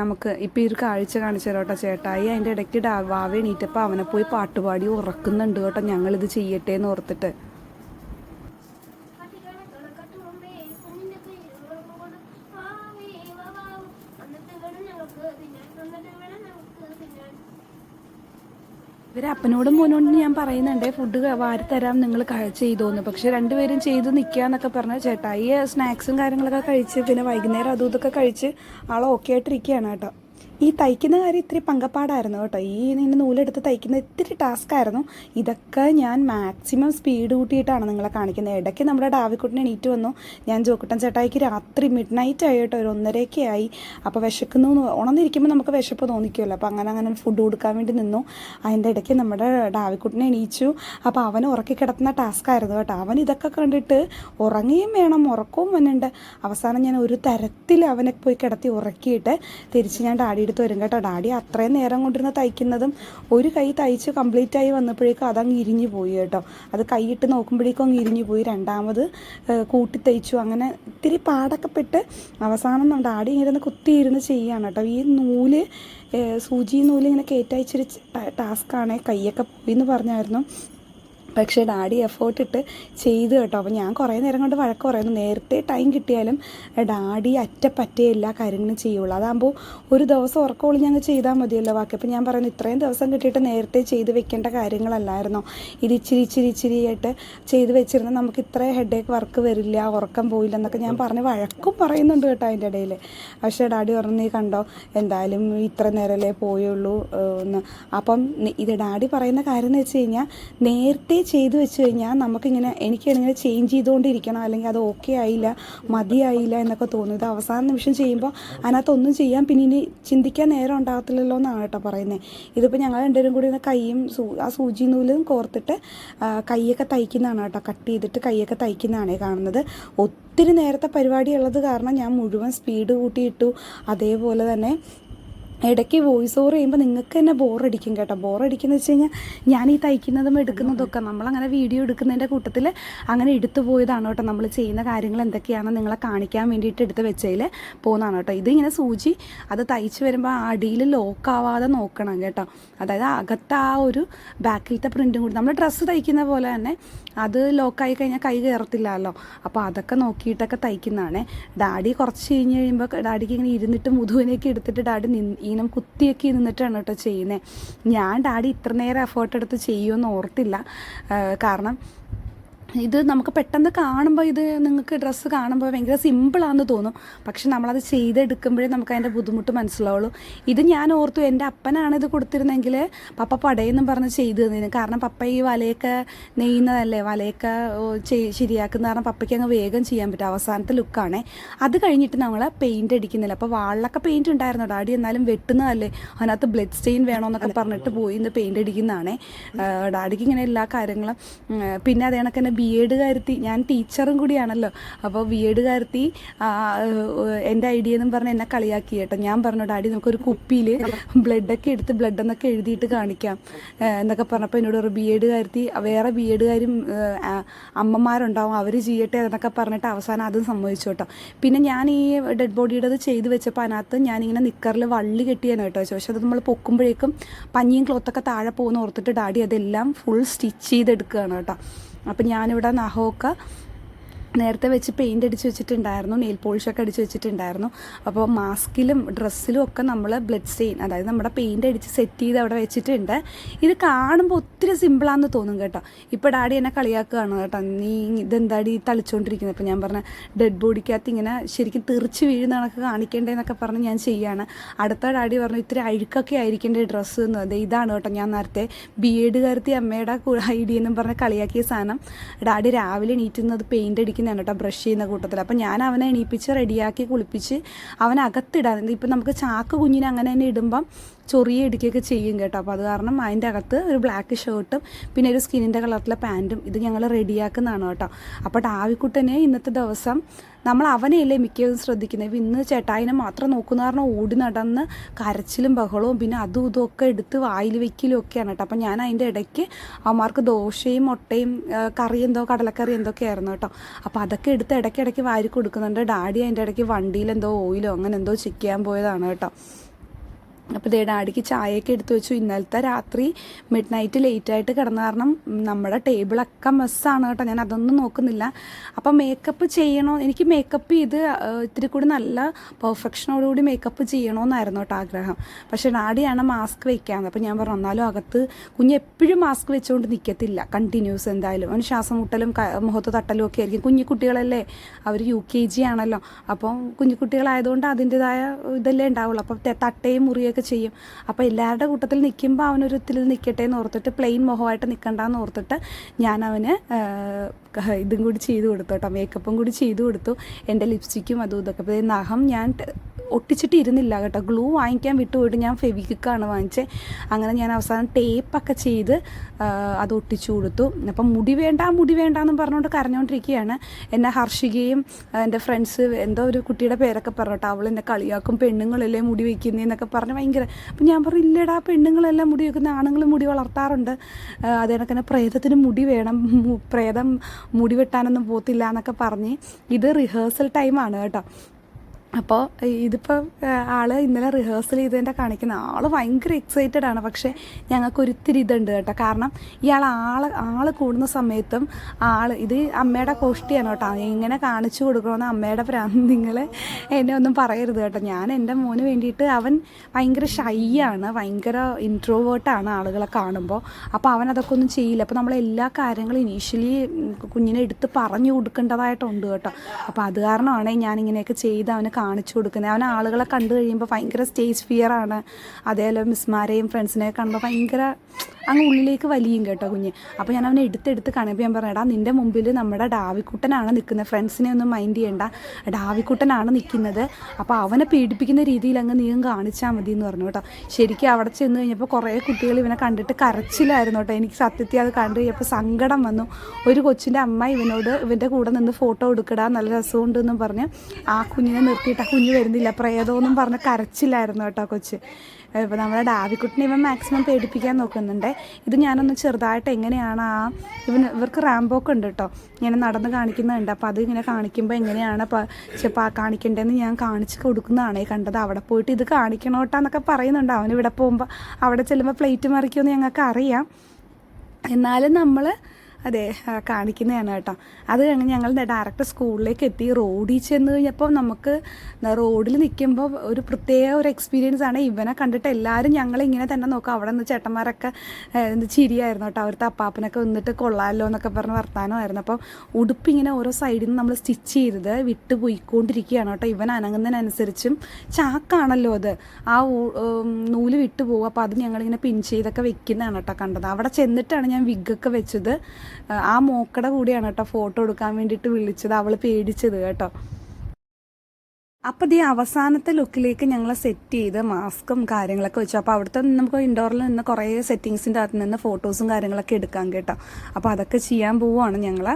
S4: നമുക്ക് ഇപ്പോൾ ഈ ഒരു കാഴ്ച കാണിച്ചു കേട്ടോ ചേട്ടായി. അതിന്റെ ഇടയ്ക്ക് വാവ എണീറ്റപ്പോൾ അവനെ പോയി പാട്ടുപാടി ഉറക്കുന്നുണ്ട് കേട്ടോ. ഞങ്ങളിത് ചെയ്യട്ടെ എന്ന് ഓർത്തിട്ട്. ഇവർ അപ്പനോടും മോനോടും ഞാൻ പറയുന്നുണ്ട് ഫുഡ് വാരി തരാം നിങ്ങൾ ചെയ്തോന്ന്. പക്ഷെ രണ്ടുപേരും ചെയ്ത് നിൽക്കുക എന്നൊക്കെ പറഞ്ഞ ചേട്ടായി സ്നാക്സും കാര്യങ്ങളൊക്കെ കഴിച്ച് പിന്നെ വൈകുന്നേരം അതും ഇതൊക്കെ കഴിച്ച് ആൾ ഓക്കെ ആയിട്ടിരിക്കുകയാണ് കേട്ടോ. ഈ തയ്ക്കുന്ന കാര്യം ഇത്തിരി പങ്കപ്പാടായിരുന്നു കേട്ടോ. ഈ നിന്ന് നൂലെടുത്ത് തയ്ക്കുന്ന ഇത്തിരി ടാസ്ക് ആയിരുന്നു. ഇതൊക്കെ ഞാൻ മാക്സിമം സ്പീഡ് കൂട്ടിയിട്ടാണ് നിങ്ങളെ കാണിക്കുന്നത്. ഇടയ്ക്ക് നമ്മുടെ ഡാവിക്കുട്ടിനെ എണീറ്റ് വന്നു. ഞാൻ ജോക്കുട്ടൻ ചേട്ടായിക്ക് രാത്രി മിഡ് നൈറ്റ് ആയി കേട്ടോ. ഒരു ഒന്നരയൊക്കെ ആയി. അപ്പോൾ വിശക്കുന്നു ഉണന്നിരിക്കുമ്പോൾ നമുക്ക് വിശപ്പ് തോന്നിക്കുമല്ലോ. അപ്പോൾ അങ്ങനെ അങ്ങനെ ഫുഡ് കൊടുക്കാൻ വേണ്ടി നിന്നു. അതിന്റെ ഇടയ്ക്ക് നമ്മുടെ ഡാവിക്കുട്ടിനെ എണീച്ചു. അപ്പോൾ അവൻ ഉറക്കി കിടത്തുന്ന ടാസ്ക് ആയിരുന്നു കേട്ടോ. അവൻ ഇതൊക്കെ കണ്ടിട്ട് ഉറങ്ങുകയും വേണം ഉറക്കവും വന്നിട്ടുണ്ട്. അവസാനം ഞാൻ ഒരു തരത്തിൽ അവനെ പോയി കിടത്തി ഉറക്കിയിട്ട് തിരിച്ച് ഞാൻ ഡാഡി എടുത്ത് വരും കേട്ടോ. ഡാഡി അത്രയും നേരം കൊണ്ടിരുന്ന് തയ്ക്കുന്നതും ഒരു കൈ തയ്ച്ച് കംപ്ലീറ്റ് ആയി വന്നപ്പോഴേക്കും അതങ്ങ് ഇരിഞ്ഞു പോയി കേട്ടോ. അത് കൈയിട്ട് നോക്കുമ്പോഴേക്കും അങ്ങ് ഇരിഞ്ഞു പോയി. രണ്ടാമത് കൂട്ടി തയ്ച്ചു. അങ്ങനെ ഇത്തിരി പാടക്കപ്പെട്ട് പെട്ട് അവസാനം നം- ഡാഡി ഇങ്ങനെ കുത്തിയിരുന്ന് ചെയ്യുകയാണ് കേട്ടോ. ഈ നൂൽ സൂചി നൂൽ ഇങ്ങനെ കയറ്റയച്ചൊരു ടാസ്ക്കാണ്. കൈയൊക്കെ പോയി എന്ന് പറഞ്ഞായിരുന്നു. പക്ഷേ ഡാഡി എഫേർട്ട് ഇട്ട് ചെയ്തു കേട്ടോ. അപ്പോൾ ഞാൻ കുറേ നേരം കൊണ്ട് വഴക്ക് പറയുന്നു. നേരത്തെ ടൈം കിട്ടിയാലും ഡാഡി അറ്റപ്പറ്റേ എല്ലാ കാര്യങ്ങളും ചെയ്യുള്ളൂ. അതാകുമ്പോൾ ഒരു ദിവസം ഉറക്കമുള്ളി ഞങ്ങൾ ചെയ്താൽ മതിയല്ലോ ബാക്കി അപ്പോൾ ഞാൻ പറയുന്നു ഇത്രയും ദിവസം കിട്ടിയിട്ട് നേരത്തെ ചെയ്ത് വെക്കേണ്ട കാര്യങ്ങളല്ലായിരുന്നോ? ഇത് ഇച്ചിരി ഇച്ചിരി ഇച്ചിരി ആയിട്ട് ചെയ്ത് വെച്ചിരുന്നാൽ നമുക്ക് ഇത്ര ഹെഡേക്ക് വർക്ക് വരില്ല ഉറക്കം പോയില്ല എന്നൊക്കെ ഞാൻ പറഞ്ഞ് വഴക്കും പറയുന്നുണ്ട് കേട്ടോ അതിന്റെ ഇടയിൽ പക്ഷേ ഡാഡി പറഞ്ഞു നീ കണ്ടോ എന്തായാലും ഇത്ര നേരമല്ലേ പോയുള്ളൂ എന്ന്. അപ്പം ഇത് ഡാഡി പറയുന്ന കാര്യം എന്ന് വെച്ച് കഴിഞ്ഞാൽ നേരത്തെ ചെയ്തു വെച്ച് കഴിഞ്ഞാൽ നമുക്കിങ്ങനെ എനിക്കിങ്ങനെ ചേഞ്ച് ചെയ്തുകൊണ്ടിരിക്കണം. അല്ലെങ്കിൽ അത് ഓക്കെ ആയില്ല മതിയായില്ല എന്നൊക്കെ തോന്നും ഇത് അവസാന നിമിഷം ചെയ്യുമ്പോൾ അതിനകത്തൊന്നും ചെയ്യാം പിന്നെ ഇനി ചിന്തിക്കാൻ നേരം ഉണ്ടാകത്തില്ലല്ലോ എന്നാണ് കേട്ടോ പറയുന്നത് ഇതിപ്പോൾ ഞങ്ങൾ രണ്ടുപേരും കൂടി കൈയും സൂ ആ സൂചി നൂലും കോർത്തിട്ട് കൈയൊക്കെ തയ്ക്കുന്നതാണ് കേട്ടോ. കട്ട് ചെയ്തിട്ട് കൈയൊക്കെ തയ്ക്കുന്നതാണ് കാണുന്നത്. ഒത്തിരി നേരത്തെ പരിപാടി ഉള്ളത് കാരണം ഞാൻ മുഴുവൻ സ്പീഡ് കൂട്ടിയിട്ടു അതേപോലെ തന്നെ ഇടയ്ക്ക് വോയിസ് ഓവർ ചെയ്യുമ്പോൾ നിങ്ങൾക്ക് തന്നെ ബോറടിക്കും കേട്ടോ. ബോറടിക്കുന്ന വെച്ച് കഴിഞ്ഞാൽ ഞാൻ ഈ തയ്ക്കുന്നതും എടുക്കുന്നതൊക്കെ നമ്മളങ്ങനെ വീഡിയോ എടുക്കുന്നതിന്റെ കൂട്ടത്തിൽ അങ്ങനെ എടുത്തു പോയതാണ് കേട്ടോ. നമ്മൾ ചെയ്യുന്ന കാര്യങ്ങൾ എന്തൊക്കെയാണെന്ന് നിങ്ങളെ കാണിക്കാൻ വേണ്ടിയിട്ട് എടുത്ത് വെച്ചതിൽ പോകുന്നതാണ് കേട്ടോ. ഇതിങ്ങനെ സൂചി അത് തയ്ച്ച് വരുമ്പോൾ ആ അടിയിൽ ലോക്കാവാതെ നോക്കണം കേട്ടോ. അതായത് അകത്ത് ആ ഒരു ബാക്കിലത്തെ പ്രിന്റും കൂടി. നമ്മൾ ഡ്രസ്സ് തയ്ക്കുന്ന പോലെ തന്നെ അത് ലോക്കായി കഴിഞ്ഞാൽ കൈ കയറത്തില്ലല്ലോ അപ്പോൾ അതൊക്കെ നോക്കിയിട്ടൊക്കെ തയ്ക്കുന്നതാണ്. ഡാഡി കുറച്ച് കഴിഞ്ഞ് കഴിയുമ്പോൾ ഡാഡിക്ക് ഇങ്ങനെ ഇരുന്നിട്ട് മുതുവിനേക്ക് എടുത്തിട്ട് ഡാഡി നിന്ന് ഈനം കുത്തിയൊക്കെ നിന്നിട്ടാണ് കേട്ടോ ചെയ്യുന്നത് ഞാൻ ഡാഡി ഇത്ര നേരം എഫേർട്ട് എടുത്ത് ചെയ്യുമെന്ന് ഓർത്തില്ല. കാരണം ഇത് നമുക്ക് പെട്ടെന്ന് കാണുമ്പോൾ ഇത് നിങ്ങൾക്ക് ഡ്രസ്സ് കാണുമ്പോൾ ഭയങ്കര സിമ്പിളാണെന്ന് തോന്നും. പക്ഷെ നമ്മളത് ചെയ്തെടുക്കുമ്പോഴേ നമുക്ക് അതിന്റെ ബുദ്ധിമുട്ട് മനസ്സിലാവുള്ളൂ. ഇത് ഞാൻ ഓർത്തു എന്റെ അപ്പനാണ് ഇത് കൊടുത്തിരുന്നെങ്കിൽ പപ്പ പടയെന്നും പറഞ്ഞ് ചെയ്തു തന്നിരുന്നു. കാരണം പപ്പ ഈ വലയൊക്കെ നെയ്യുന്നതല്ലേ? വലയൊക്കെ ശരിയാക്കുന്ന കാരണം പപ്പയ്ക്ക് അങ്ങ് വേഗം ചെയ്യാൻ പറ്റും. അവസാനത്തെ ലുക്കാണേ. അത് കഴിഞ്ഞിട്ട് നമ്മൾ പെയിന്റ് അടിക്കുന്നില്ല. അപ്പോൾ വാളിലൊക്കെ പെയിന്റ് ഉണ്ടായിരുന്നു. ഡാഡി എന്നാലും വെട്ടുന്നതല്ലേ? അതിനകത്ത് ബ്ലഡ് സ്റ്റെയിൻ വേണമെന്നൊക്കെ പറഞ്ഞിട്ട് പോയി ഇന്ന് പെയിന്റ് അടിക്കുന്നതാണേ. ഡാഡിക്ക് ഇങ്ങനെ എല്ലാ കാര്യങ്ങളും പിന്നെ അതേ ബി എഡ് കാര്യത്തി ഞാൻ ടീച്ചറും കൂടിയാണല്ലോ. അപ്പോൾ ബി എഡ് കാര്യത്തി എന്റെ ഐഡിയ എന്നും പറഞ്ഞ് എന്നെ കളിയാക്കി കേട്ടോ. ഞാൻ പറഞ്ഞു ഡാഡി നമുക്കൊരു കുപ്പിയിൽ ബ്ലഡൊക്കെ എടുത്ത് ബ്ലഡ് എന്നൊക്കെ എഴുതിയിട്ട് കാണിക്കാം. എന്നൊക്കെ പറഞ്ഞപ്പോൾ എന്നോട് ഒരു ബി എഡ് കാര്യത്തി വേറെ ബി എഡുകാരും അമ്മമാരുണ്ടാവും. അവർ ചെയ്യട്ടെ എന്നൊക്കെ പറഞ്ഞിട്ട് അവസാനം അതും സംഭവിച്ചു കേട്ടോ. പിന്നെ ഞാൻ ഈ ഡെഡ് ബോഡിയുടെ ചെയ്ത് വെച്ചപ്പോൾ അതിനകത്ത് ഞാനിങ്ങനെ നിക്കറിൽ വള്ളി കെട്ടിയാണ് കേട്ടോ. പക്ഷെ അത് നമ്മൾ പൊക്കുമ്പോഴേക്കും പഞ്ഞിയും ക്ലോത്തൊക്കെ താഴെ പോകുന്ന ഓർത്തിട്ട് ഡാഡി അതെല്ലാം ഫുൾ സ്റ്റിച്ച് ചെയ്തെടുക്കുകയാണ് കേട്ടോ. അപ്പം ഞാനിവിടെ നഖമൊക്കെ നേരത്തെ വെച്ച് പെയിന്റ് അടിച്ച് വെച്ചിട്ടുണ്ടായിരുന്നു നെയിൽ പോളിഷൊക്കെ അടിച്ച് വെച്ചിട്ടുണ്ടായിരുന്നു. അപ്പോൾ മാസ്കിലും ഡ്രസ്സിലും ഒക്കെ നമ്മൾ ബ്ലഡ് സ്റ്റെയിൻ അതായത് നമ്മുടെ പെയിന്റ് അടിച്ച് സെറ്റ് ചെയ്ത് അവിടെ വെച്ചിട്ടുണ്ട്. ഇത് കാണുമ്പോൾ ഒത്തിരി സിമ്പിളാണെന്ന് തോന്നും കേട്ടോ. ഇപ്പോൾ ഡാഡി എന്നെ കളിയാക്കുകയാണ് കേട്ടോ. നീ ഇതെന്താടി തളിച്ചുകൊണ്ടിരിക്കുന്നത് അപ്പോൾ ഞാൻ പറഞ്ഞ ഡെഡ് ബോഡിക്കകത്ത് ഇങ്ങനെ ശരിക്കും തെറിച്ച് വീഴുന്ന കണക്ക് കാണിക്കേണ്ടതെന്നൊക്കെ പറഞ്ഞ് ഞാൻ ചെയ്യാണ്. അടുത്ത ഡാഡി പറഞ്ഞു ഇത്തിരി അഴുക്കൊക്കെ ആയിരിക്കേണ്ട ഡ്രസ്സ് എന്ന് അതെ ഇതാണ് കേട്ടോ ഞാൻ നേരത്തെ ബി എഡ് കരുത്തി അമ്മയുടെ ഐഡിയ എന്നും പറഞ്ഞ് കളിയാക്കിയ സാധനം. ഡാഡി രാവിലെ എണീറ്റുന്നത് പെയിന്റ് അടിക്കുന്നതാണ് കേട്ടോ ബ്രഷ് ചെയ്യുന്ന കൂട്ടത്തിൽ. അപ്പം ഞാൻ അവനെ എണീപ്പിച്ച് റെഡിയാക്കി കുളിപ്പിച്ച് അവനകത്തിടാൻ ഇപ്പം നമുക്ക് ചാക്ക് കുഞ്ഞിനെ അങ്ങനെ തന്നെ ഇടുമ്പം ചൊറിയ ഇടിക്കുകയൊക്കെ ചെയ്യും കേട്ടോ. അപ്പോൾ അത് കാരണം അതിന്റെ അകത്ത് ഒരു ബ്ലാക്ക് ഷർട്ടും പിന്നെ ഒരു സ്കിന്നിന്റെ കളറിലെ പാന്റും ഇത് ഞങ്ങൾ റെഡിയാക്കുന്നതാണ് കേട്ടോ. അപ്പോൾ ടാവിക്കുട്ടനെ ഇന്നത്തെ ദിവസം നമ്മൾ അവനെയല്ലേ മിക്കതും ശ്രദ്ധിക്കുന്നത് ഇന്ന് ചേട്ടായിനെ മാത്രം നോക്കുന്ന കാരണം ഓടി നടന്ന് കരച്ചിലും ബഹളവും പിന്നെ അതും ഇതും ഒക്കെ എടുത്ത് വായിൽ വെക്കലും ഒക്കെയാണ് കേട്ടോ. അപ്പം ഞാൻ അതിന്റെ ഇടയ്ക്ക് അവന്മാർക്ക് ദോശയും മുട്ടയും കറി എന്തോ കടലക്കറി എന്തൊക്കെ ആയിരുന്നു കേട്ടോ. അപ്പോൾ അതൊക്കെ എടുത്ത് ഇടയ്ക്കിടയ്ക്ക് വാരി കൊടുക്കുന്നുണ്ട്. ഡാഡി അതിന്റെ ഇടയ്ക്ക് വണ്ടിയിൽ എന്തോ ഓയിലോ അങ്ങനെ എന്തോ ചിക്കാൻ പോയതാണ് കേട്ടോ. അപ്പോൾ ദേ ഡാഡിക്ക് ചായയൊക്കെ എടുത്തു വെച്ചു. ഇന്നലത്തെ രാത്രി മിഡ് നൈറ്റ് ലേറ്റായിട്ട് കിടന്ന കാരണം നമ്മുടെ ടേബിളൊക്കെ മെസ്സാണ് കേട്ടോ. ഞാൻ അതൊന്നും നോക്കുന്നില്ല. അപ്പോൾ മേക്കപ്പ് ചെയ്യണോ? എനിക്ക് മേക്കപ്പ് ചെയ്ത് ഇത്തിരി കൂടി നല്ല പെർഫെക്ഷനോടുകൂടി മേക്കപ്പ് ചെയ്യണമെന്നായിരുന്നു കേട്ടോ ആഗ്രഹം. പക്ഷേ ഡാഡിയാണ് മാസ്ക് വെക്കാന്ന്. അപ്പോൾ ഞാൻ പറഞ്ഞു എന്നാലും അകത്ത് കുഞ്ഞ് എപ്പോഴും മാസ്ക് വെച്ചുകൊണ്ട് നിൽക്കത്തില്ല കണ്ടിന്യൂസ് എന്തായാലും. അവന് ശ്വാസം മുട്ടലും മുഖത്ത് തട്ടലും ഒക്കെ ആയിരിക്കും. കുഞ്ഞു കുട്ടികളല്ലേ? അവർ യു കെ ജി ആണല്ലോ. അപ്പം കുഞ്ഞു കുട്ടികളായതുകൊണ്ട് അതിന്റെതായ ഇതല്ലേ ഉണ്ടാവുള്ളൂ. അപ്പോൾ തട്ടയും മുറിയൊക്കെ ചെയ്യും. അപ്പോൾ എല്ലാവരുടെ കൂട്ടത്തിൽ നിൽക്കുമ്പോൾ അവനൊരു ഇതിൽ നിൽക്കട്ടെ എന്ന് ഓർത്തിട്ട് പ്ലെയിൻ മുഖമായിട്ട് നിൽക്കണ്ടെന്ന് ഓർത്തിട്ട് ഞാൻ അവന് ഇതും കൂടി ചെയ്ത് കൊടുത്തു കേട്ടോ. മേക്കപ്പും കൂടി ചെയ്ത് കൊടുത്തു. എന്റെ ലിപ്സ്റ്റിക്കും അതും ഇതൊക്കെ. നഖം ഞാൻ ഒട്ടിച്ചിട്ട് ഇരുന്നില്ല കേട്ടോ. ഗ്ലൂ വാങ്ങിക്കാൻ വിട്ടുപോയിട്ട് ഞാൻ ഫെവിക്വിക്കാണ് വാങ്ങിച്ചത് അങ്ങനെ ഞാൻ അവസാനം ടേപ്പൊക്കെ ചെയ്ത് അത് ഒട്ടിച്ചു കൊടുത്തു. അപ്പം മുടി വേണ്ട മുടി വേണ്ട എന്ന് പറഞ്ഞുകൊണ്ട് കരഞ്ഞുകൊണ്ടിരിക്കുകയാണ് എന്നെ ഹർഷികയും എന്റെ ഫ്രണ്ട്സ് എന്തോ ഒരു കുട്ടിയുടെ പേരൊക്കെ പറഞ്ഞോട്ടെ അവൾ എന്നെ കളിയാക്കും പെണ്ണുങ്ങളല്ലേ മുടി വയ്ക്കുന്നതെന്നൊക്കെ പറഞ്ഞ് ഭയങ്കര അപ്പം ഞാൻ പറഞ്ഞു ഇല്ലടാ പെണ്ണുങ്ങളെല്ലാം മുടി വയ്ക്കുന്ന ആണുങ്ങൾ മുടി വളർത്താറുണ്ട്. അതേക്കെ അത് കണക്കന്നെ പ്രേതത്തിന് മുടി വേണം പ്രേതം മുടി വെട്ടാനൊന്നും പോത്തില്ല എന്നൊക്കെ പറഞ്ഞ്. ഇത് റിഹേഴ്സൽ ടൈമാണ് കേട്ടോ. അപ്പോൾ ഇതിപ്പം ആൾ ഇന്നലെ റിഹേഴ്സൽ ചെയ്തതിന്റെ കാണിക്കുന്ന ആൾ ഭയങ്കര എക്സൈറ്റഡ് ആണ്. പക്ഷേ ഞങ്ങൾക്ക് ഒരിത്തിരി ഇതുണ്ട് കേട്ടോ. കാരണം ഇയാൾ ആൾ ആൾ കൂടുന്ന സമയത്തും ആൾ ഇത് അമ്മയുടെ കോഷ്ടിയാണ് കേട്ടോ. എങ്ങനെ കാണിച്ചു കൊടുക്കണമെന്ന് അമ്മയുടെ പ്രാന്തിങ്ങൾ എന്നെ ഒന്നും പറയരുത് കേട്ടോ. ഞാൻ എന്റെ മോന് വേണ്ടിയിട്ട് അവൻ ഭയങ്കര ഷൈ ആണ് ഭയങ്കര ഇൻട്രോവേർട്ടാണ് ആളുകളെ കാണുമ്പോൾ അപ്പോൾ അവൻ അതൊക്കെ ഒന്നും ചെയ്യില്ല. അപ്പോൾ നമ്മൾ എല്ലാ കാര്യങ്ങളും ഇനീഷ്യലി കുഞ്ഞിനെ എടുത്ത് പറഞ്ഞു കൊടുക്കേണ്ടതായിട്ടുണ്ട് കേട്ടോ. അപ്പോൾ അത് കാരണമാണ് ഞാനിങ്ങനെയൊക്കെ ചെയ്ത് അവന് കാണിച്ചു കൊടുക്കുന്നത്. അവൻ ആളുകളെ കണ്ടു കഴിയുമ്പോൾ ഭയങ്കര സ്റ്റേജ് ഫിയർ ആണ്. അതേപോലെ മിസ്മാരെയും ഫ്രണ്ട്സിനെയും കാണുമ്പോൾ ഭയങ്കര അങ്ങ് ഉള്ളിലേക്ക് വലിയും കേട്ടോ കുഞ്ഞ്. അപ്പോൾ ഞാൻ അവനെ എടുത്തെടുത്ത് കാണുമ്പോൾ ഞാൻ പറഞ്ഞു എടാ നിന്റെ മുമ്പിൽ നമ്മുടെ ഡാവിക്കുട്ടനാണ് നിൽക്കുന്നത്. ഫ്രണ്ട്സിനെ ഒന്നും മൈൻഡ് ചെയ്യണ്ട. ഡാവിക്കുട്ടനാണ് നിൽക്കുന്നത്. അപ്പോൾ അവനെ പീഡിപ്പിക്കുന്ന രീതിയിൽ അങ്ങ് നീയും കാണിച്ചാൽ മതി എന്ന് പറഞ്ഞു കേട്ടോ. ശരിക്കും അവിടെ ചെന്ന് കഴിഞ്ഞപ്പോൾ കുറേ കുട്ടികൾ ഇവനെ കണ്ടിട്ട് കരച്ചിലായിരുന്നു കേട്ടോ. എനിക്ക് സത്യത്തിൽ അത് കണ്ടു കഴിഞ്ഞപ്പോൾ സങ്കടം വന്നു. ഒരു കൊച്ചിന്റെ അമ്മ ഇവനോട് ഇവന്റെ കൂടെ നിന്ന് ഫോട്ടോ എടുക്കടാ. നല്ല രസമുണ്ടെന്നും പറഞ്ഞ് ആ കുഞ്ഞിനെ നിർത്തിയിട്ട് ആ കുഞ്ഞ് വരുന്നില്ല. പ്രേതമെന്നും പറഞ്ഞ് കരച്ചിലായിരുന്നു കേട്ടോ കൊച്ച്. ഇപ്പോൾ നമ്മുടെ ഡാവിക്കുട്ടിനെ ഇവൻ മാക്സിമം പേടിപ്പിക്കാൻ നോക്കുന്നുണ്ട്. ഇത് ഞാനൊന്ന് ചെറുതായിട്ട് എങ്ങനെയാണ് ആ ഇവൻ ഇവർക്ക് റാമ്പോക്ക് ഉണ്ട് കേട്ടോ. ഇങ്ങനെ നടന്ന് കാണിക്കുന്നുണ്ട്. അപ്പോൾ അത് ഇങ്ങനെ കാണിക്കുമ്പോൾ എങ്ങനെയാണ് ഇപ്പോൾ കാണിക്കേണ്ടതെന്ന് ഞാൻ കാണിച്ച് കൊടുക്കുന്നതാണ് കണ്ടത്. അവിടെ പോയിട്ട് ഇത് കാണിക്കണോട്ടാന്നൊക്കെ പറയുന്നുണ്ട്. അവൻ ഇവിടെ പോകുമ്പോൾ അവിടെ ചെല്ലുമ്പോൾ പ്ലേറ്റ് മറിക്കുമെന്ന് ഞങ്ങൾക്ക് അറിയാം എന്നാലും നമ്മൾ അതെ കാണിക്കുന്നതാണ് കേട്ടോ. അത് കഴിഞ്ഞ് ഞങ്ങൾ ഡയറക്റ്റ് സ്കൂളിലേക്ക് എത്തി. റോഡിൽ ചെന്ന് കഴിഞ്ഞപ്പോൾ നമുക്ക് റോഡിൽ നിൽക്കുമ്പോൾ ഒരു പ്രത്യേക ഒരു എക്സ്പീരിയൻസ് ആണ്. ഇവനെ കണ്ടിട്ട് എല്ലാവരും ഞങ്ങൾ ഇങ്ങനെ തന്നെ നോക്കാം. അവിടെ നിന്ന് ചേട്ടന്മാരൊക്കെ എന്ത് ചിരിയായിരുന്നു കേട്ടോ. അവിടുത്തെ അപ്പാപ്പനൊക്കെ വന്നിട്ട് കൊള്ളാമല്ലോ എന്നൊക്കെ പറഞ്ഞ് വർത്താനമായിരുന്നു. അപ്പം ഉടുപ്പ് ഇങ്ങനെ ഓരോ സൈഡിൽ നിന്ന് നമ്മൾ സ്റ്റിച്ച് ചെയ്തത് വിട്ട് പോയിക്കൊണ്ടിരിക്കുകയാണ് കേട്ടോ. ഇവൻ അനങ്ങുന്നതിനനുസരിച്ചും ചാക്കാണല്ലോ അത്. ആ നൂൽ വിട്ടു പോകും അപ്പോൾ അത് ഞങ്ങളിങ്ങനെ പിൻ ചെയ്തൊക്കെ വെക്കുന്നതാണ് കേട്ടോ കണ്ടത്. അവിടെ ചെന്നിട്ടാണ് ഞാൻ വിഗ്ഗൊക്കെ വെച്ചത്. ആ മോക്കടെ കൂടിയാണ് കേട്ടോ ഫോട്ടോ എടുക്കാൻ വേണ്ടിയിട്ട് വിളിച്ചത് അവൾ പേടിച്ചത് കേട്ടോ. അപ്പോൾ ഈ അവസാനത്തെ ലുക്കിലേക്ക് ഞങ്ങൾ സെറ്റ് ചെയ്ത് മാസ്കും കാര്യങ്ങളൊക്കെ വെച്ചു. അപ്പോൾ അവിടുത്തെ നമുക്ക് ഇൻഡോറിൽ നിന്ന് കുറേ സെറ്റിങ്സിന്റെ അകത്ത് നിന്ന് ഫോട്ടോസും കാര്യങ്ങളൊക്കെ എടുക്കാൻ കേട്ടോ. അപ്പോൾ അതൊക്കെ ചെയ്യാൻ പോവുകയാണ് ഞങ്ങൾ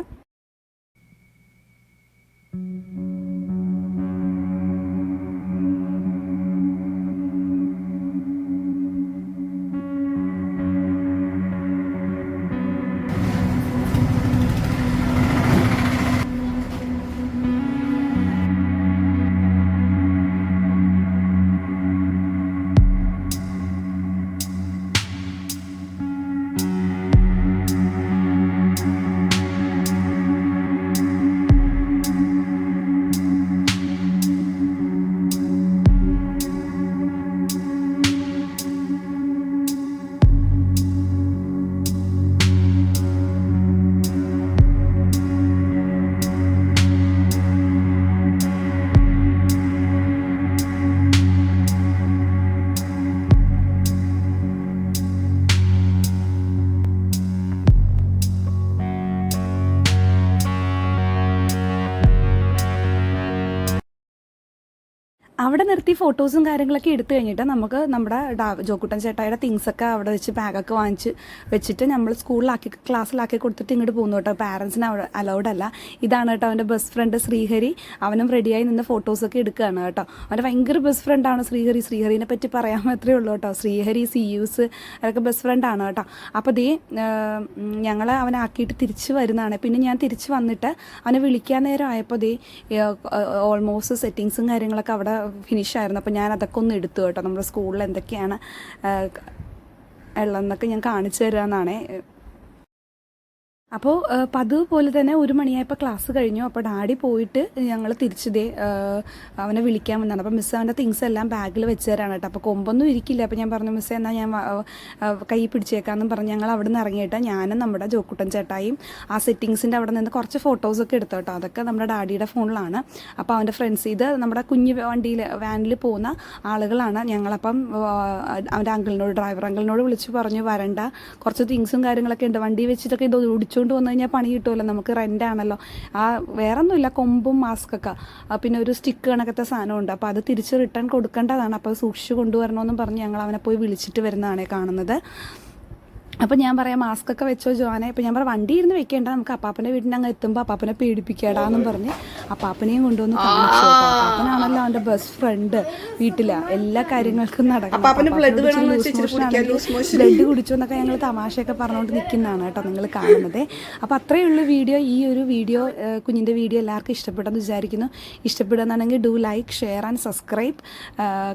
S4: അവിടെ നിർത്തി ഫോട്ടോസും കാര്യങ്ങളൊക്കെ എടുത്തു കഴിഞ്ഞിട്ട് നമുക്ക് നമ്മുടെ ഡാ- ജോക്കുട്ടൻ ചേട്ടായുടെ തിങ്സ് ഒക്കെ അവിടെ വെച്ച് ബാഗൊക്കെ വാങ്ങിച്ച് വെച്ചിട്ട് നമ്മൾ സ്കൂളിലാക്കി ക്ലാസ്സിലാക്കി കൊടുത്തിട്ട് ഇങ്ങോട്ട് പോകുന്നു കേട്ടോ. പാരൻസിന് അവിടെ അലൗഡ് അല്ല. ഇതാണ് കേട്ടോ അവന്റെ ബെസ്റ്റ് ഫ്രണ്ട് ശ്രീഹരി. അവനും റെഡിയായി നിന്ന് ഫോട്ടോസൊക്കെ എടുക്കുകയാണ് കേട്ടോ. അവന്റെ ഭയങ്കര ബെസ്റ്റ് ഫ്രണ്ടാണ് ശ്രീഹരി. ശ്രീഹരിനെ പറ്റി പറയാൻ മാത്രമേ ഉള്ളൂ കേട്ടോ. ശ്രീഹരി സി യൂസ് അതൊക്കെ ബെസ്റ്റ് ഫ്രണ്ടാണ് കേട്ടോ. അപ്പോൾ ദേ ഞങ്ങൾ അവനാക്കിയിട്ട് തിരിച്ച് വരുന്നതാണ്. പിന്നെ ഞാൻ തിരിച്ച് വന്നിട്ട് അവനെ വിളിക്കാൻ നേരം ആയപ്പോൾ ദേ ഓൾമോസ്റ്റ് സെറ്റിങ്സും കാര്യങ്ങളൊക്കെ അവിടെ ഫിനിഷ് ആയിരുന്നു അപ്പോൾ ഞാൻ അതൊക്കെ ഒന്ന് എടുത്തു കേട്ടോ. നമ്മുടെ സ്കൂളിൽ എന്തൊക്കെയാണ് ഉള്ളതെന്നൊക്കെ ഞാൻ കാണിച്ചു തരാമെന്നാണേ. അപ്പോൾ പതിവ് പോലെ തന്നെ ഒരു മണിയായപ്പോൾ ക്ലാസ് കഴിഞ്ഞു. അപ്പോൾ ഡാഡി പോയിട്ട് ഞങ്ങൾ തിരിച്ചു ദേ അവനെ വിളിക്കാൻ വന്നതാണ് അപ്പോൾ മിസ് അവന്റെ തിങ്സ് എല്ലാം ബാഗിൽ വെച്ച് തരാണ് കേട്ടോ. അപ്പോൾ കൊമ്പൊന്നും ഇരിക്കില്ല. അപ്പോൾ ഞാൻ പറഞ്ഞു മിസ്സേ എന്നാൽ ഞാൻ കൈ പിടിച്ചേക്കാമെന്നും പറഞ്ഞ് ഞങ്ങൾ അവിടെ നിന്ന് ഇറങ്ങിയിട്ട് ഞാനും നമ്മുടെ ജോക്കുട്ടൻ ചേട്ടായും ആ സെറ്റിങ്സിന്റെ അവിടെ നിന്ന് കുറച്ച് ഫോട്ടോസൊക്കെ എടുത്തു കേട്ടോ. അതൊക്കെ നമ്മുടെ ഡാഡിയുടെ ഫോണിലാണ്. അപ്പോൾ അവന്റെ ഫ്രണ്ട്സ് ഇത് നമ്മുടെ കുഞ്ഞ് വണ്ടിയിൽ വാനിൽ പോകുന്ന ആളുകളാണ് ഞങ്ങളപ്പം അവന്റെ അങ്കിളിനോട് ഡ്രൈവർ അങ്കിളിനോട് വിളിച്ച് പറഞ്ഞു വരണ്ട. കുറച്ച് തിങ്സും കാര്യങ്ങളൊക്കെ ഉണ്ട്. വണ്ടി വെച്ചിട്ടൊക്കെ ഇത് ഓടിച്ചുകൊണ്ട് വന്നു കഴിഞ്ഞാൽ പണി കിട്ടുമല്ലോ നമുക്ക് റെന്റ് ആണല്ലോ. ആ വേറെ ഒന്നുമില്ല കൊമ്പും മാസ്കൊക്കെ പിന്നെ ഒരു സ്റ്റിക്ക് കണക്കത്തെ സാധനമുണ്ട്. അപ്പോൾ അത് തിരിച്ച് റിട്ടേൺ കൊടുക്കേണ്ടതാണ്. അപ്പോൾ സൂക്ഷിച്ച് കൊണ്ടുവരണമെന്നും പറഞ്ഞ് ഞങ്ങൾ അവനെ പോയി വിളിച്ചിട്ട് വരുന്നതാണ് കാണുന്നത്. അപ്പോൾ ഞാൻ പറയാം മാസ്ക് ഒക്കെ വെച്ചോ ജോനെ. ഇപ്പോൾ ഞാൻ പറയാം വണ്ടി ഇരുന്ന് വെക്കേണ്ട. നമുക്ക് അപ്പാപ്പന്റെ വീടിന്റെ അങ്ങ് എത്തുമ്പോൾ അപ്പാപ്പനെ പേടിപ്പിക്കേടാന്നും പറഞ്ഞ് അപ്പാപ്പനെയും കൊണ്ടുവന്ന്. അപ്പാപ്പനാണല്ലോ അവന്റെ ബെസ്റ്റ് ഫ്രണ്ട് വീട്ടില. എല്ലാ കാര്യങ്ങൾക്കും നടക്കും ബ്ലഡ് കുടിച്ചു എന്നൊക്കെ ഞങ്ങൾ തമാശയൊക്കെ പറഞ്ഞുകൊണ്ട് നിൽക്കുന്നതാണ് കേട്ടോ നിങ്ങൾ കാണുന്നത്. അപ്പോൾ അത്രയേ ഉള്ളൂ വീഡിയോ. ഈ ഒരു വീഡിയോ കുഞ്ഞിന്റെ വീഡിയോ എല്ലാവർക്കും ഇഷ്ടപ്പെട്ടെന്ന് വിചാരിക്കുന്നു. ഇഷ്ടപ്പെടുന്നുണ്ടെങ്കിൽ do like share and subscribe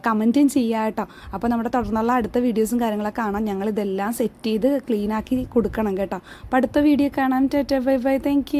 S4: കമന്റും ചെയ്യുക കേട്ടോ. അപ്പോൾ നമ്മുടെ തുടർന്നുള്ള അടുത്ത വീഡിയോസും കാര്യങ്ങളൊക്കെ കാണാം. ഞങ്ങൾ ഇതെല്ലാം സെറ്റ് ചെയ്ത് ക്ലീൻ ആക്കി കൊടുക്കണം കേട്ടോ. അപ്പോൾ അടുത്ത വീഡിയോ കാണാം. Bye bye. താങ്ക്